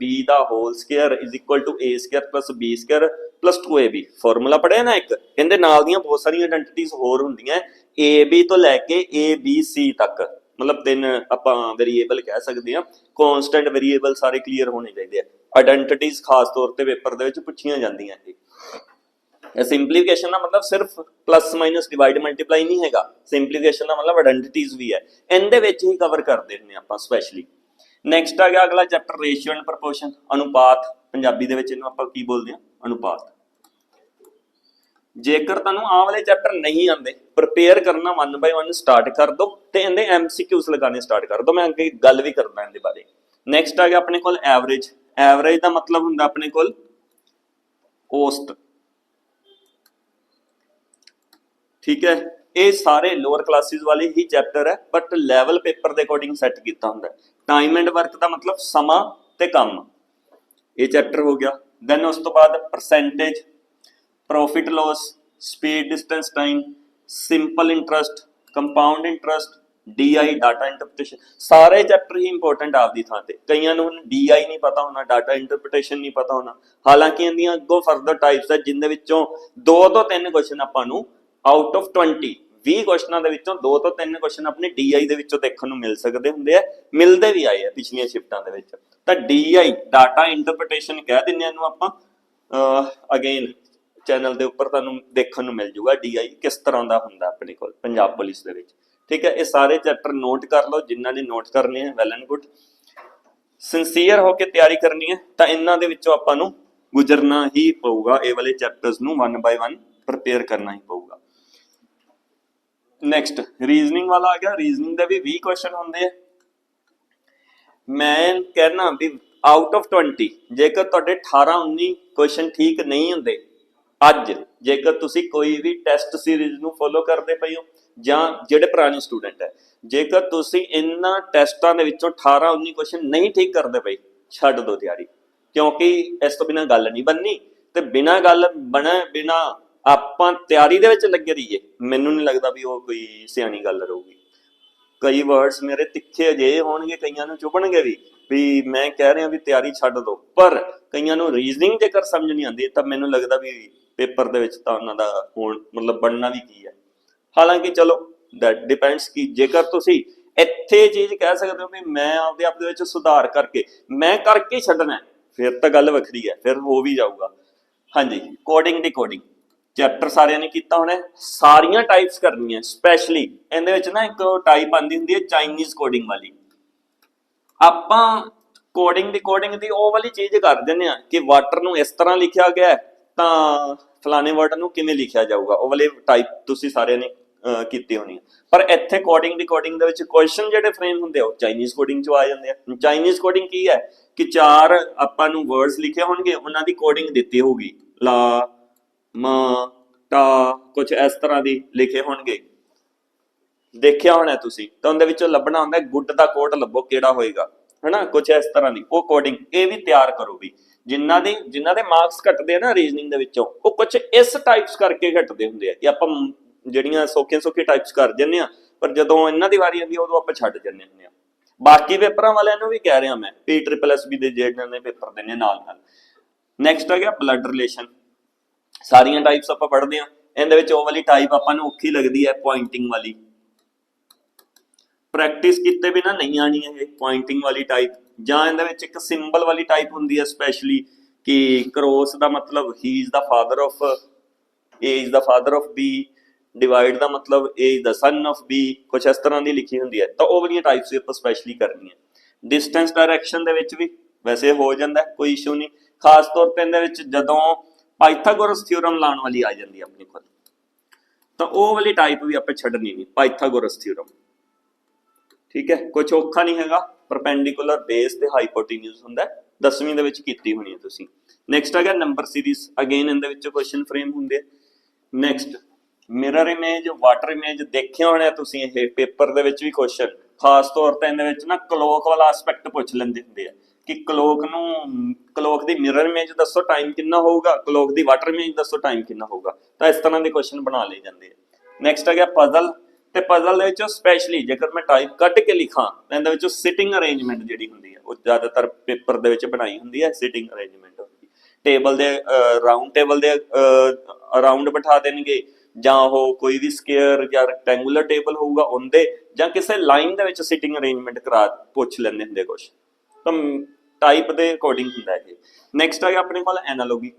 b the whole square is equal to a square b square 2ab formula ਪੜ੍ਹਿਆ ਨਾ ਇੱਕ? ਇਹਦੇ ਨਾਲ ਦੀਆਂ ਬਹੁਤ ਸਾਰੀਆਂ ਆਇਡੈਂਟੀਟੀਜ਼ ਹੋਰ ਹੁੰਦੀਆਂ a, b ਤੋਂ ਲੈ ਕੇ a, b, c ਤੱਕ। ਮਤਲਬ ਤਿੰਨ ਆਪਾਂ ਵੇਰੀਏਬਲ ਕਹਿ ਸਕਦੇ ਹਾਂ ਕਨਸਟੈਂਟ ਵੇਰੀਏਬਲ ਸਾਰੇ ਕਲੀਅਰ ਹੋਣੇ ਚਾਹੀਦੇ ਆ। ਆਇਡੈਂਟੀਟੀਜ਼ ਖਾਸ ਤੌਰ ਤੇ ਪੇਪਰ ਦੇ ਵਿੱਚ ਪੁੱਛੀਆਂ ਜਾਂਦੀਆਂ ਇਹ। ਸਿੰਪਲੀਫਿਕੇਸ਼ਨ ਦਾ ਮਤਲਬ ਸਿਰਫ ਪਲੱਸ ਮਾਈਨਸ ਡਿਵਾਈਡ ਮਲਟੀਪਲਾਈ ਨਹੀਂ ਹੈਗਾ। ਸਿੰਪਲੀਫਿਕੇਸ਼ਨ ਦਾ ਮਤਲਬ ਆਇਡੈਂਟੀਟੀਜ਼ ਵੀ ਹੈ। ਇਹਦੇ ਵਿੱਚ ਹੀ ਕਵਰ ਕਰਦੇ ਹੁੰਦੇ ਆਪਾਂ ਸਪੈਸ਼ਲੀ ਨੈਕਸਟ ਆ ਗਿਆ ਅਗਲਾ ਚੈਪਟਰ ਰੇਸ਼ੀਓ ਐਂਡ ਪ੍ਰੋਪੋਰਸ਼ਨ ਅਨੁਪਾਤ, ਪੰਜਾਬੀ ਦੇ ਵਿੱਚ ਇਹਨੂੰ ਆਪਾਂ ਕੀ ਬੋਲਦੇ ਹਾਂ? ਅਨੁਪਾਤ। ਜੇਕਰ ਤੁਹਾਨੂੰ ਆਹ ਵਾਲੇ ਚੈਪਟਰ ਨਹੀਂ ਆਉਂਦੇ ਪ੍ਰਪੇਅਰ ਕਰਨਾ 1 ਬਾਈ 1 ਸਟਾਰਟ ਕਰ ਦੋ ਤੇ ਇਹਦੇ ਐਮਸੀਕਿਊਸ ਲਗਾਣੇ ਸਟਾਰਟ ਕਰ ਦੋ। ਮੈਂ ਅੱਗੇ ਗੱਲ ਵੀ ਕਰਦਾ ਇਹਦੇ ਬਾਰੇ। ਨੈਕਸਟ ਆ ਗਿਆ ਆਪਣੇ ਕੋਲ ਐਵਰੇਜ ਐਵਰੇਜ ਦਾ ਮਤਲਬ ਹੁੰਦਾ ਆਪਣੇ ਕੋਲ ਔਸਤ ਠੀਕ ਹੈ? ਇਹ ਸਾਰੇ ਲੋਅਰ ਕਲਾਸਿਸ ਵਾਲੇ ਹੀ ਚੈਪਟਰ ਹੈ ਬਟ ਲੈਵਲ ਪੇਪਰ ਦੇ ਅਕੋਰਡਿੰਗ ਸੈੱਟ ਕੀਤਾ ਹੁੰਦਾ ਟਾਈਮ ਐਂਡ ਵਰਕ ਦਾ ਮਤਲਬ ਸਮਾਂ ਤੇ ਕੰਮ। ਇਹ ਚੈਪਟਰ ਹੋ ਗਿਆ। ਦੈਨ ਉਸ ਤੋਂ ਬਾਅਦ percentage profit loss speed distance time simple interest compound interest DI data interpretation ਸਾਰੇ ਚੈਪਟਰ ਹੀ ਇੰਪੋਰਟੈਂਟ ਆਪਦੀ ਥਾਂ ਤੇ। ਕਈਆਂ ਨੂੰ ਡੀਆਈ ਨਹੀਂ ਪਤਾ ਹੋਣਾ ਡਾਟਾ ਇੰਟਰਪ੍ਰੀਟੇਸ਼ਨ ਨਹੀਂ ਪਤਾ ਹੋਣਾ। ਹਾਲਾਂਕਿ ਇਹਦੀਆਂ ਅੱਗੋਂ ਫਰਦਰ ਟਾਈਪਸ ਹੈ ਜਿੰਦੇ ਵਿੱਚੋਂ ਦੋ ਤੋਂ ਤਿੰਨ ਕੁਐਸਚਨ ਆਪਾਂ ਨੂੰ ਆਊਟ ਆਫ 20 20 ਕੁਐਸਚਨਾਂ ਦੇ ਵਿੱਚੋਂ ਦੋ ਤੋਂ ਤਿੰਨ ਕੁਐਸਚਨ ਆਪਣੇ ਡੀਆਈ ਦੇ ਵਿੱਚੋਂ ਦੇਖਣ ਨੂੰ ਮਿਲ ਸਕਦੇ ਹੁੰਦੇ ਆ, ਮਿਲਦੇ ਵੀ ਆਏ ਆ ਪਿਛਲੀਆਂ ਸ਼ਿਫਟਾਂ ਦੇ ਵਿੱਚ। ਤਾਂ ਡੀਆਈ ਡਾਟਾ ਇੰਟਰਪ੍ਰੀਟੇਸ਼ਨ ਕਹਿ ਦਿੰਦੇ ਆ ਇਹਨੂੰ ਆਪਾਂ ਅਗੇਨ ਚੈਨਲ ਦੇ ਉੱਪਰ ਤੁਹਾਨੂੰ ਦੇਖਣ ਨੂੰ ਮਿਲ ਜੂਗਾ ਡੀਆਈ ਕਿਸ ਤਰ੍ਹਾਂ ਦਾ ਹੁੰਦਾ ਆਪਣੇ ਕੋਲ ਪੰਜਾਬ ਪੁਲਿਸ ਦੇ ਵਿੱਚ। ਠੀਕ ਹੈ ਇਹ ਸਾਰੇ ਚੈਪਟਰ ਨੋਟ ਕਰ ਲਓ ਜਿਨ੍ਹਾਂ ਨੇ ਨੋਟ ਕਰਨੇ ਆ ਵੈਲ ਐਂਡ ਗੁੱਡ ਸਿੰਸੀਅਰ ਹੋ ਕੇ ਤਿਆਰੀ ਕਰਨੀ ਹੈ ਤਾਂ ਇਹਨਾਂ ਦੇ ਵਿੱਚੋਂ ਆਪਾਂ ਨੂੰ ਗੁਜ਼ਰਨਾ ਹੀ ਪਊਗਾ ਇਹ ਵਾਲੇ ਚੈਪਟਰਸ ਨੂੰ 1 ਬਾਈ 1 ਪ੍ਰਪੇਅਰ ਕਰਨਾ ਹੀ ਪਊਗਾ। ਨੈਕਸਟ ਰੀਜ਼ਨਿੰਗ ਵਾਲਾ ਆ ਗਿਆ ਰੀਜ਼ਨਿੰਗ ਦੇ ਵੀ 20 ਕੁਐਸਚਨ ਹੁੰਦੇ ਆ। ਮੈਂ ਕਹਿਣਾ ਵੀ ਆਊਟ ਆਫ 20 ਜੇਕਰ ਤੁਹਾਡੇ 18 19 ਕੁਐਸਚਨ ਠੀਕ ਨਹੀਂ ਹੁੰਦੇ ਅੱਜ, ਜੇਕਰ ਤੁਸੀਂ ਕੋਈ ਵੀ ਟੈਸਟ ਸੀਰੀਜ਼ ਨੂੰ ਫੋਲੋ ਕਰਦੇ ਪਏ ਹੋ, ਜਾਂ ਜਿਹੜੇ ਪੁਰਾਣੇ ਸਟੂਡੈਂਟ ਹੈ, ਜੇਕਰ ਤੁਸੀਂ ਇਹਨਾਂ ਟੈਸਟਾਂ ਦੇ ਵਿੱਚੋਂ 18 19 ਕੁਐਸਚਨ ਨਹੀਂ ਠੀਕ ਕਰਦੇ ਪਏ, ਛੱਡ ਦਿਓ ਤਿਆਰੀ। ਕਿਉਂਕਿ ਇਸ ਤੋਂ ਬਿਨਾ ਗੱਲ ਨਹੀਂ ਬੰਨੀ ਤੇ ਬਿਨਾ ਗੱਲ ਬਣਾ ਬਿਨਾ ਆਪਾਂ ਤਿਆਰੀ ਦੇ ਵਿੱਚ ਲੱਗੇ ਰਹੀਏ। ਮੈਨੂੰ ਨਹੀਂ ਲੱਗਦਾ ਵੀ ਉਹ ਕੋਈ ਸਿਆਣੀ ਗੱਲ ਰਹੂਗੀ। ਕਈ ਵਰਡਸ ਮੇਰੇ ਤਿੱਖੇ ਅਜੇ ਹੋਣਗੇ, ਕਈਆਂ ਨੂੰ ਚੁਭਣਗੇ ਵੀ ਵੀ ਮੈਂ ਕਹਿ ਰਿਹਾ ਵੀ ਤਿਆਰੀ ਛੱਡ ਦੋ ਪਰ ਕਈਆਂ ਨੂੰ ਰੀਜ਼ਨਿੰਗ ਜੇਕਰ ਸਮਝ ਨਹੀਂ ਆਉਂਦੀ, ਤਾਂ ਮੈਨੂੰ ਲੱਗਦਾ ਵੀ ਪੇਪਰ ਦੇ ਵਿੱਚ ਤਾਂ ਉਹਨਾਂ ਦਾ ਹੋਣ ਮਤਲਬ ਬਣਨਾ ਵੀ ਕੀ ਹੈ। ਹਾਲਾਂਕਿ ਚਲੋ ਦੈਟ ਡਿਪੈਂਡਸ ਕਿ ਜੇਕਰ ਤੁਸੀਂ ਇੱਥੇ ਚੀਜ਼ ਕਹਿ ਸਕਦੇ ਹੋ ਵੀ ਮੈਂ ਆਪਦੇ ਆਪ ਦੇ ਵਿੱਚ ਸੁਧਾਰ ਕਰਕੇ ਮੈਂ ਕਰਕੇ ਛੱਡਣਾ ਫਿਰ ਤਾਂ ਗੱਲ ਵੱਖਰੀ ਹੈ ਫਿਰ ਹੋ ਵੀ ਜਾਊਗਾ। ਹਾਂਜੀ ਕੋਡਿੰਗ ਦੀ ਕੋਡਿੰਗ ਚੈਪਟਰ ਸਾਰਿਆਂ ਨੇ ਕੀਤਾ ਹੋਣਾ ਸਾਰੀਆਂ ਟਾਈਪਸ ਕਰਨੀਆਂ ਸਪੈਸ਼ਲੀ ਇਹਦੇ ਵਿੱਚ ਨਾ ਇੱਕ ਟਾਈਪ ਆਂਦੀ ਹੁੰਦੀ ਹੈ ਚਾਈਨੀਜ਼ ਕੋਡਿੰਗ ਵਾਲੀ। ਆਪਾਂ ਕੋਡਿੰਗ ਦੀ ਕੋਡਿੰਗ ਦੀ ਉਹ ਵਾਲੀ ਚੀਜ਼ ਕਰ ਦਿੰਦੇ ਆ ਕਿ ਵਾਟਰ ਨੂੰ ਇਸ ਤਰ੍ਹਾਂ ਲਿਖਿਆ ਗਿਆ ਹੈ, ਤਾਂ ਫਲਾਣੇ ਵਰਡ ਨੂੰ ਕਿਵੇਂ ਲਿਖਿਆ ਜਾਊਗਾ? ਉਹ ਵਾਲੇ ਟਾਈਪ ਤੁਸੀਂ ਸਾਰਿਆਂ ਨੇ ਕੀਤੀ ਹੋਣੀ ਪਰ ਇੱਥੇ ਕੋਡਿੰਗ ਦੀ ਕੋਡਿੰਗ ਦੇ ਵਿੱਚ ਕੁਐਸਚਨ ਜਿਹੜੇ ਫਰੇਮ ਹੁੰਦੇ ਆ, ਉਹ ਚਾਈਨੀਜ਼ ਕੋਡਿੰਗ ਚ ਆ ਜਾਂਦੇ ਆ। ਚਾਈਨੀਜ਼ ਕੋਡਿੰਗ ਕੀ ਹੈ? ਕਿ ਚਾਰ ਆਪਾਂ ਨੂੰ ਵਰਡਸ ਲਿਖੇ ਹੋਣਗੇ, ਉਹਨਾਂ ਦੀ ਕੋਡਿੰਗ ਦਿੱਤੀ ਹੋਊਗੀ। ਲਾ, ਮ ਟਾ ਕੁਝ ਇਸ ਤਰ੍ਹਾਂ ਦੀ ਲਿਖੇ ਹੋਣਗੇ। ਦੇਖਿਆ ਹੋਣਾ ਤੁਸੀਂ, ਤਾਂ ਉਹਦੇ ਵਿੱਚੋਂ ਲੱਭਣਾ ਹੁੰਦਾ ਗੁੱਡ ਦਾ ਕੋਡ ਲੱਭੋ ਕਿਹੜਾ ਹੋਏਗਾ। ਹਨਾ? ਕੁਝ ਇਸ ਤਰ੍ਹਾਂ ਦੀ, ਉਹ ਕੋਡਿੰਗ ਇਹ ਵੀ ਤਿਆਰ ਕਰੋ ਵੀ। ਜਿਨ੍ਹਾਂ ਦੇ ਜਿਨ੍ਹਾਂ ਦੇ ਮਾਰਕਸ ਘਟਦੇ ਆ ਨਾ ਰੀਜ਼ਨਿੰਗ ਦੇ ਵਿੱਚੋਂ ਉਹ ਕੁਝ ਇਸ ਟਾਈਪਸ ਕਰਕੇ ਘਟਦੇ ਹੁੰਦੇ ਆ ਕਿ ਆਪਾਂ ਜਿਹੜੀਆਂ ਸੌਖੀਆਂ ਸੌਖੀਆਂ ਟਾਈਪਸ ਕਰ ਜੰਨੇ ਆ ਪਰ ਜਦੋਂ ਇਹਨਾਂ ਦੀ ਵਾਰੀ ਆਉਂਦੀ ਆ, ਉਦੋਂ ਆਪਾਂ ਛੱਡ ਜੰਨੇ ਹੁੰਦੇ ਆ ਬਾਕੀ ਪੇਪਰਾਂ ਵਾਲਿਆਂ ਨੂੰ ਵੀ ਕਹਿ ਰਿਹਾ ਮੈਂ ਪੀ ਟ੍ਰਿਪਲ ਐਸ ਬੀ ਦੇ ਜਿਹੜੇ ਨੇ ਪੇਪਰ ਦੇਣੇ ਨਾਲ ਨਾਲ। ਨੈਕਸਟ ਆ ਗਿਆ ਬਲੱਡ ਰਿਲੇਸ਼ਨ ਸਾਰੀਆਂ ਟਾਈਪਸ ਆਪਾਂ ਪੜ੍ਹਦੇ ਆ ਇਹਦੇ ਵਿੱਚ ਉਹ ਵਾਲੀ ਟਾਈਪ ਆਪਾਂ ਨੂੰ ਔਖੀ ਲੱਗਦੀ ਹੈ ਪੁਆਇੰਟਿੰਗ ਵਾਲੀ। ਪ੍ਰੈਕਟਿਸ ਕੀਤੇ ਬਿਨਾ ਨਹੀਂ ਆਣੀ ਇਹ ਪੁਆਇੰਟਿੰਗ ਵਾਲੀ ਟਾਈਪ ਜਾਂ ਇਹਦੇ ਵਿੱਚ ਇੱਕ ਸਿੰਬਲ ਵਾਲੀ ਟਾਈਪ ਹੁੰਦੀ ਹੈ ਸਪੈਸ਼ਲੀ ਕਿ ਕਰੋਸ ਦਾ ਮਤਲਬ ਹੀ is the father of A is the father of B divide ਦਾ ਮਤਲਬ A is the son of B ਕੁਝ ਇਸ ਤਰ੍ਹਾਂ ਦੀ ਲਿਖੀ ਹੁੰਦੀ ਹੈ। ਤਾਂ ਉਹ ਵਾਲੀਆਂ ਟਾਈਪਸ ਵੀ ਆਪਾਂ ਸਪੈਸ਼ਲੀ ਕਰਨੀਆਂ। ਡਿਸਟੈਂਸ ਡਾਇਰੈਕਸ਼ਨ ਦੇ ਵਿੱਚ ਵੀ ਵੈਸੇ ਹੋ ਜਾਂਦਾ, ਕੋਈ ਇਸ਼ੂ ਨਹੀਂ। ਖਾਸ ਤੌਰ ਤੇ ਇਹਦੇ ਵਿੱਚ ਜਦੋਂ ਪਾਈਥਾਗੋਰਸ ਥਿਊਰਮ ਲਾਉਣ ਵਾਲੀ ਆ ਜਾਂਦੀ ਹੈ ਆਪਣੇ ਕੋਲ ਤਾਂ ਉਹ ਵਾਲੀ ਟਾਈਪ ਵੀ ਆਪਾਂ ਛੱਡਣੀ ਨਹੀਂ ਪਾਈਥਾਗੋਰਸ ਥਿਊਰਮ ਠੀਕ ਹੈ? ਕੁਝ ਔਖਾ ਨਹੀਂ ਹੈਗਾ। ਪਰਪੈਂਡੀਕੂਲਰ ਬੇਸ ਤੇ ਹਾਈਪੋਟੇਨਿਊਸ ਹੁੰਦਾ ਦਸਵੀਂ ਦੇ ਵਿੱਚ ਕੀਤੀ ਹੋਣੀ ਹੈ ਤੁਸੀਂ। ਨੈਕਸਟ ਹੈਗਾ ਨੰਬਰ ਸੀਰੀਜ਼ ਅਗੇਨ ਇਹਦੇ ਵਿੱਚ ਕੁਐਸਚਨ ਫਰੇਮ ਹੁੰਦੇ next mirror image water image ਦੇਖਿਆ ਹੋਣਾ ਤੁਸੀਂ ਇਹ ਪੇਪਰ ਦੇ ਵਿੱਚ ਵੀ ਕੁਐਸਚਨ ਖਾਸ ਤੌਰ ਤੇ ਇਹਦੇ ਵਿੱਚ ਨਾ ਕਲੋਕ ਵਾਲਾ ਐਸਪੈਕਟ ਪੁੱਛ ਲੈਂਦੇ ਹੁੰਦੇ ਆ ਕਿ ਕਲੋਕ ਨੂੰ ਕਲੋਕ ਦੀ ਮਿਰਰ ਇਮੇਜ ਦੱਸੋ ਟਾਈਮ ਕਿੰਨਾ ਹੋਊਗਾ ਕਲੋਕ ਦੀ ਵਾਟਰ ਇਮੇਜ ਦੱਸੋ ਟਾਈਮ ਕਿੰਨਾ ਹੋਊਗਾ। ਤਾਂ ਇਸ ਤਰ੍ਹਾਂ ਦੇ ਕੁਐਸਚਨ ਬਣਾ ਲਏ ਜਾਂਦੇ ਆ। ਨੈਕਸਟ ਹੈਗਾ ਪਜ਼ਲ ਤੇ ਪਜ਼ਲ ਦੇ ਵਿੱਚ ਸਪੈਸ਼ਲੀ ਜੇਕਰ ਮੈਂ ਟਾਈਪ ਕੱਢ ਕੇ ਲਿਖਾਂ ਤਾਂ ਇਹਦੇ ਵਿੱਚ ਸਿਟਿੰਗ ਅਰੇਂਜਮੈਂਟ ਜਿਹੜੀ ਹੁੰਦੀ ਹੈ, ਉਹ ਜ਼ਿਆਦਾਤਰ ਪੇਪਰ ਦੇ ਵਿੱਚ ਬਣਾਈ ਹੁੰਦੀ ਹੈ ਸਿਟਿੰਗ ਅਰੇਂਜਮੈਂਟ ਟੇਬਲ ਦੇ ਰਾਉਂਡ ਟੇਬਲ ਦੇ ਅਰਾਊਂਡ ਬਿਠਾ ਦੇਣਗੇ, ਜਾਂ ਉਹ ਕੋਈ ਵੀ ਸਕੁਅਰ ਜਾਂ ਰੈਕਟੈਂਗੂਲਰ ਟੇਬਲ ਹੋਊਗਾ ਉਹਦੇ, ਜਾਂ ਕਿਸੇ ਲਾਈਨ ਦੇ ਵਿੱਚ ਸਿਟਿੰਗ ਅਰੇਂਜਮੈਂਟ ਕਰਾ, ਪੁੱਛ ਲੈਂਦੇ ਹੁੰਦੇ ਕੁਝ ਤਾਂ ਟਾਈਪ ਦੇ ਅਕੋਰਡਿੰਗ ਹੁੰਦਾ ਹੈ ਇਹ ਨੈਕਸਟ ਹੈਗਾ ਆਪਣੇ ਕੋਲ ਐਨਾਲੋਗੀ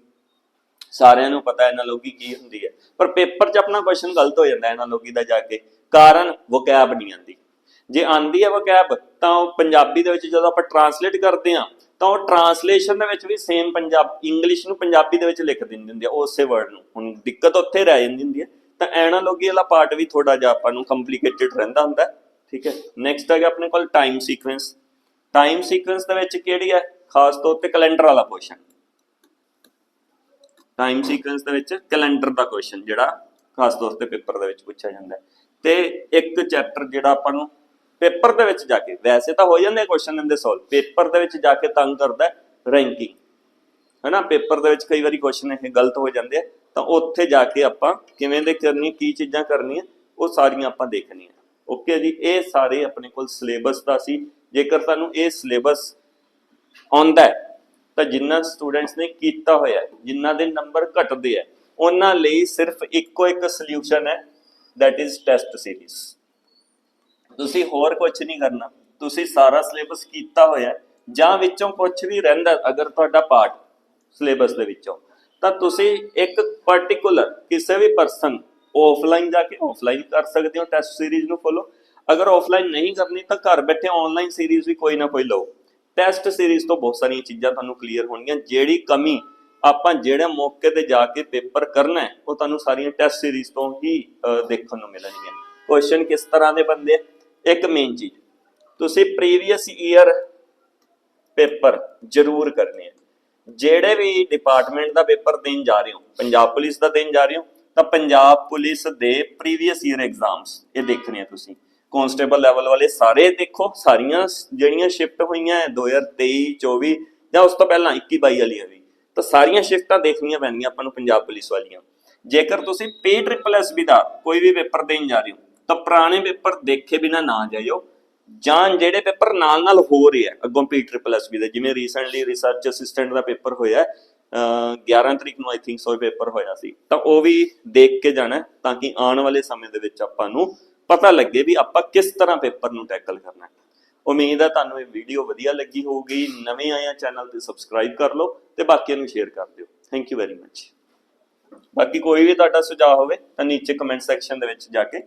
ਸਾਰਿਆਂ ਨੂੰ ਪਤਾ ਐਨਾਲੋਗੀ ਕੀ ਹੁੰਦੀ ਹੈ ਪਰ ਪੇਪਰ 'ਚ ਆਪਣਾ ਕੁਐਸਚਨ ਗਲਤ ਹੋ ਜਾਂਦਾ ਐਨਾਲੋਗੀ ਦਾ ਜਾ ਕੇ। ਕਾਰਨ ਵੋਕੈਬ ਨਹੀਂ ਆਂਦੀ ਜੇ ਆਂਦੀ ਹੈ ਵੋਕੈਬ ਤਾਂ ਉਹ ਪੰਜਾਬੀ ਦੇ ਵਿੱਚ ਜਦੋਂ ਆਪਾਂ ਟਰਾਂਸਲੇਟ ਕਰਦੇ ਆ ਤਾਂ ਉਹ ਟਰਾਂਸਲੇਸ਼ਨ ਦੇ ਵਿੱਚ ਵੀ ਸੇਮ ਪੰਜਾਬ ਇੰਗਲਿਸ਼ ਨੂੰ ਪੰਜਾਬੀ ਦੇ ਵਿੱਚ ਲਿਖ ਦਿੰਦੇ ਹੁੰਦੇ ਆ ਉਸੇ ਵਰਡ ਨੂੰ। ਹੁਣ ਦਿੱਕਤ ਉੱਥੇ ਰਹਿ ਜਾਂਦੀ ਹੁੰਦੀ ਹੈ। ਤਾਂ ਐਨਾਲੋਗੀ ਵਾਲਾ ਪਾਰਟ ਵੀ ਥੋੜਾ ਜਿਹਾ ਆਪਾਂ ਨੂੰ ਕੰਪਲਿਕੇਟਡ ਰਹਿੰਦਾ ਹੁੰਦਾ ਠੀਕ ਹੈ? ਨੈਕਸਟ ਹੈਗਾ ਆਪਣੇ ਕੋਲ ਟਾਈਮ ਸੀਕੁਐਂਸ ਟਾਈਮ ਸੀਕੁਐਂਸ ਦੇ ਵਿੱਚ ਕਿਹੜੀ ਹੈ? ਖਾਸ ਤੌਰ ਤੇ ਕੈਲੰਡਰ ਵਾਲਾ ਕੁਐਸਚਨ ਟਾਈਮ ਸੀਕੁਐਂਸ ਦੇ ਵਿੱਚ ਕੈਲੰਡਰ ਦਾ ਕੁਐਸਚਨ ਜਿਹੜਾ ਖਾਸ ਤੌਰ ਤੇ ਪੇਪਰ ਦੇ ਵਿੱਚ ਪੁੱਛਿਆ ਜਾਂਦਾ ਹੈ। ਤੇ ਇੱਕ ਚੈਪਟਰ ਜਿਹੜਾ ਆਪਾਂ ਨੂੰ ਪੇਪਰ ਦੇ ਵਿੱਚ ਜਾ ਕੇ ਵੈਸੇ ਤਾਂ ਹੋ ਜਾਂਦੇ ਕੁਐਸਚਨ ਇਹਦੇ ਸੋਲਵ ਪੇਪਰ ਦੇ ਵਿੱਚ ਜਾ ਕੇ ਤੰਗ ਕਰਦਾ ਹੈ ਰੈਂਕਿੰਗ ਹੈਨਾ? ਪੇਪਰ ਦੇ ਵਿੱਚ ਕਈ ਵਾਰੀ ਕੁਐਸਚਨ ਇਹ ਗਲਤ ਹੋ ਜਾਂਦੇ ਆ ਤਾਂ ਉੱਥੇ ਜਾ ਕੇ ਆਪਾਂ ਕਿਵੇਂ ਦੇ ਕਰਨੀ ਕੀ ਚੀਜ਼ਾਂ ਕਰਨੀਆਂ ਉਹ ਸਾਰੀਆਂ ਆਪਾਂ ਦੇਖਣੀਆਂ। ਓਕੇ ਜੀ ਇਹ ਸਾਰੇ ਆਪਣੇ ਕੋਲ ਸਿਲੇਬਸ ਦਾ ਸੀ। ਜੇਕਰ ਤੁਹਾਨੂੰ ਇਹ ਸਿਲੇਬਸ ਆਉਂਦਾ ਤਾਂ ਜਿੰਨਾ ਸਟੂਡੈਂਟਸ ਨੇ ਕੀਤਾ ਹੋਇਆ ਹੈ, ਜਿਨ੍ਹਾਂ ਦੇ ਨੰਬਰ ਘਟਦੇ ਆ ਉਹਨਾਂ ਲਈ ਸਿਰਫ ਇੱਕੋ ਇੱਕ ਸੋਲੂਸ਼ਨ ਹੈ that is ਟੈਸਟ ਸੀਰੀਜ਼ ਤੁਸੀਂ ਹੋਰ ਕੁਝ ਨਹੀਂ ਕਰਨਾ। ਤੁਸੀਂ ਸਾਰਾ ਸਿਲੇਬਸ ਕੀਤਾ ਹੋਇਆ ਜਾਂ ਵਿੱਚੋਂ ਕੁਝ ਵੀ ਰਹਿੰਦਾ ਅਗਰ ਤੁਹਾਡਾ ਪਾਰਟ ਸਿਲੇਬਸ ਦੇ ਵਿੱਚੋਂ। ਤਾਂ ਤੁਸੀਂ ਇੱਕ ਪਾਰਟਿਕੂਲਰ ਕਿਸੇ ਵੀ ਪਰਸਨ ਆਫਲਾਈਨ ਜਾ ਕੇ ਆਫਲਾਈਨ ਕਰ ਸਕਦੇ ਹੋ ਟੈਸਟ ਸੀਰੀਜ਼ ਨੂੰ ਫੋਲੋ ਅਗਰ ਆਫਲਾਈਨ ਨਹੀਂ ਕਰਨੀ, ਤਾਂ ਘਰ ਬੈਠੇ ਆਨਲਾਈਨ ਸੀਰੀਜ਼ ਵੀ ਕੋਈ ਨਾ ਕੋਈ ਲਓ। ਟੈਸਟ ਸੀਰੀਜ਼ ਤੋਂ ਬਹੁਤ ਸਾਰੀਆਂ ਚੀਜ਼ਾਂ ਤੁਹਾਨੂੰ ਕਲੀਅਰ ਹੋਣਗੀਆਂ, ਜਿਹੜੀ ਕਮੀ ਆਪਾਂ ਜਿਹੜੇ ਮੌਕੇ ਤੇ ਜਾ ਕੇ ਪੇਪਰ ਕਰਨਾ ਹੈ, ਉਹ ਤੁਹਾਨੂੰ ਸਾਰੀਆਂ ਟੈਸਟ ਸੀਰੀਜ਼ ਤੋਂ ਹੀ ਦੇਖਣ ਨੂੰ ਮਿਲਣਗੀਆਂ। ਕੁਐਸਚਨ ਕਿਸ ਤਰ੍ਹਾਂ ਦੇ ਬੰਦੇ ਇੱਕ ਮੇਨ ਚੀਜ਼, ਤੁਸੀਂ ਪ੍ਰੀਵੀਅਸ ਈਅਰ ਪੇਪਰ ਜ਼ਰੂਰ ਕਰਨੇ ਆ। ਜਿਹੜੇ ਵੀ ਡਿਪਾਰਟਮੈਂਟ ਦਾ ਪੇਪਰ ਦੇਣ ਜਾ ਰਹੇ ਹੋ, ਪੰਜਾਬ ਪੁਲਿਸ ਦਾ ਦੇਣ ਜਾ ਰਹੇ ਹੋ, ਤਾਂ ਪੰਜਾਬ ਪੁਲਿਸ ਦੇ ਪ੍ਰੀਵੀਅਸ ਈਅਰ ਐਗਜ਼ਾਮਸ ਇਹ ਦੇਖਣੇ ਆ ਤੁਸੀਂ। ਕਨਸਟੇਬਲ ਲੈਵਲ ਵਾਲੇ ਸਾਰੇ ਦੇਖੋ, ਸਾਰੀਆਂ ਜਿਹੜੀਆਂ ਸ਼ਿਫਟ ਹੋਈਆਂ ਹੈ 2023 24 ਜਾਂ ਉਸ ਤੋਂ ਪਹਿਲਾਂ 21 22 ਵਾਲੀਆਂ ਵੀ ਤਾਂ ਸਾਰੀਆਂ ਸ਼ਿਫਟਾਂ ਦੇਖਣੀਆਂ ਪੈਣਗੀਆਂ ਆਪਾਂ ਨੂੰ ਪੰਜਾਬ ਪੁਲਿਸ ਵਾਲੀਆਂ। ਜੇਕਰ ਤੁਸੀਂ ਪੀ ਟ੍ਰਿਪਲ ਐਸ ਬੀ ਦਾ ਕੋਈ ਵੀ ਪੇਪਰ ਦੇਣ ਜਾ ਰਹੇ ਹੋ ਤਾਂ ਪੁਰਾਣੇ ਪੇਪਰ ਦੇਖੇ ਬਿਨਾ ਨਾ ਜਾਇਓ। ਜਾਂ ਜਿਹੜੇ ਪੇਪਰ ਨਾਲ ਨਾਲ ਹੋ ਰਹੇ ਆ ਅੱਗੋਂ ਪੀ ਟ੍ਰਿਪਲ ਐਸ ਬੀ ਦੇ ਜਿਵੇਂ ਰੀਸੈਂਟਲੀ ਰਿਸਰਚ ਅਸਿਸਟੈਂਟ ਦਾ ਪੇਪਰ ਹੋਇਆ ਹੈ, 11 ਤਰੀਕ ਨੂੰ ਆਈ ਥਿੰਕ ਸੋ ਇਹ ਪੇਪਰ ਹੋਇਆ ਸੀ। ਤਾਂ ਉਹ ਵੀ ਦੇਖ ਕੇ ਜਾਣਾ ਤਾਂ ਕਿ ਆਉਣ ਵਾਲੇ ਸਮੇਂ ਦੇ ਵਿੱਚ ਆਪਾਂ ਨੂੰ ਪਤਾ ਲੱਗੇ ਵੀ ਆਪਾਂ ਕਿਸ ਤਰ੍ਹਾਂ ਪੇਪਰ ਨੂੰ ਟੈਕਲ ਕਰਨਾ ਹੈ। ਉਮੀਦ ਹੈ ਤੁਹਾਨੂੰ ਇਹ ਵੀਡੀਓ ਵਧੀਆ ਲੱਗੀ ਹੋਊਗੀ। ਨਵੇਂ ਆਇਆ ਚੈਨਲ ਤੇ ਸਬਸਕ੍ਰਾਈਬ ਕਰ ਲਓ ਤੇ ਬਾਕੀਆਂ ਨੂੰ ਸ਼ੇਅਰ ਕਰ ਦਿਓ। ਥੈਂਕ ਯੂ ਵੈਰੀ ਮੱਚ ਬਾਕੀ ਕੋਈ ਵੀ ਤੁਹਾਡਾ ਸੁਝਾਅ ਹੋਵੇ ਤਾਂ ਨੀਚੇ ਕਮੈਂਟ ਸੈਕਸ਼ਨ ਦੇ ਵਿੱਚ ਜਾ ਕੇ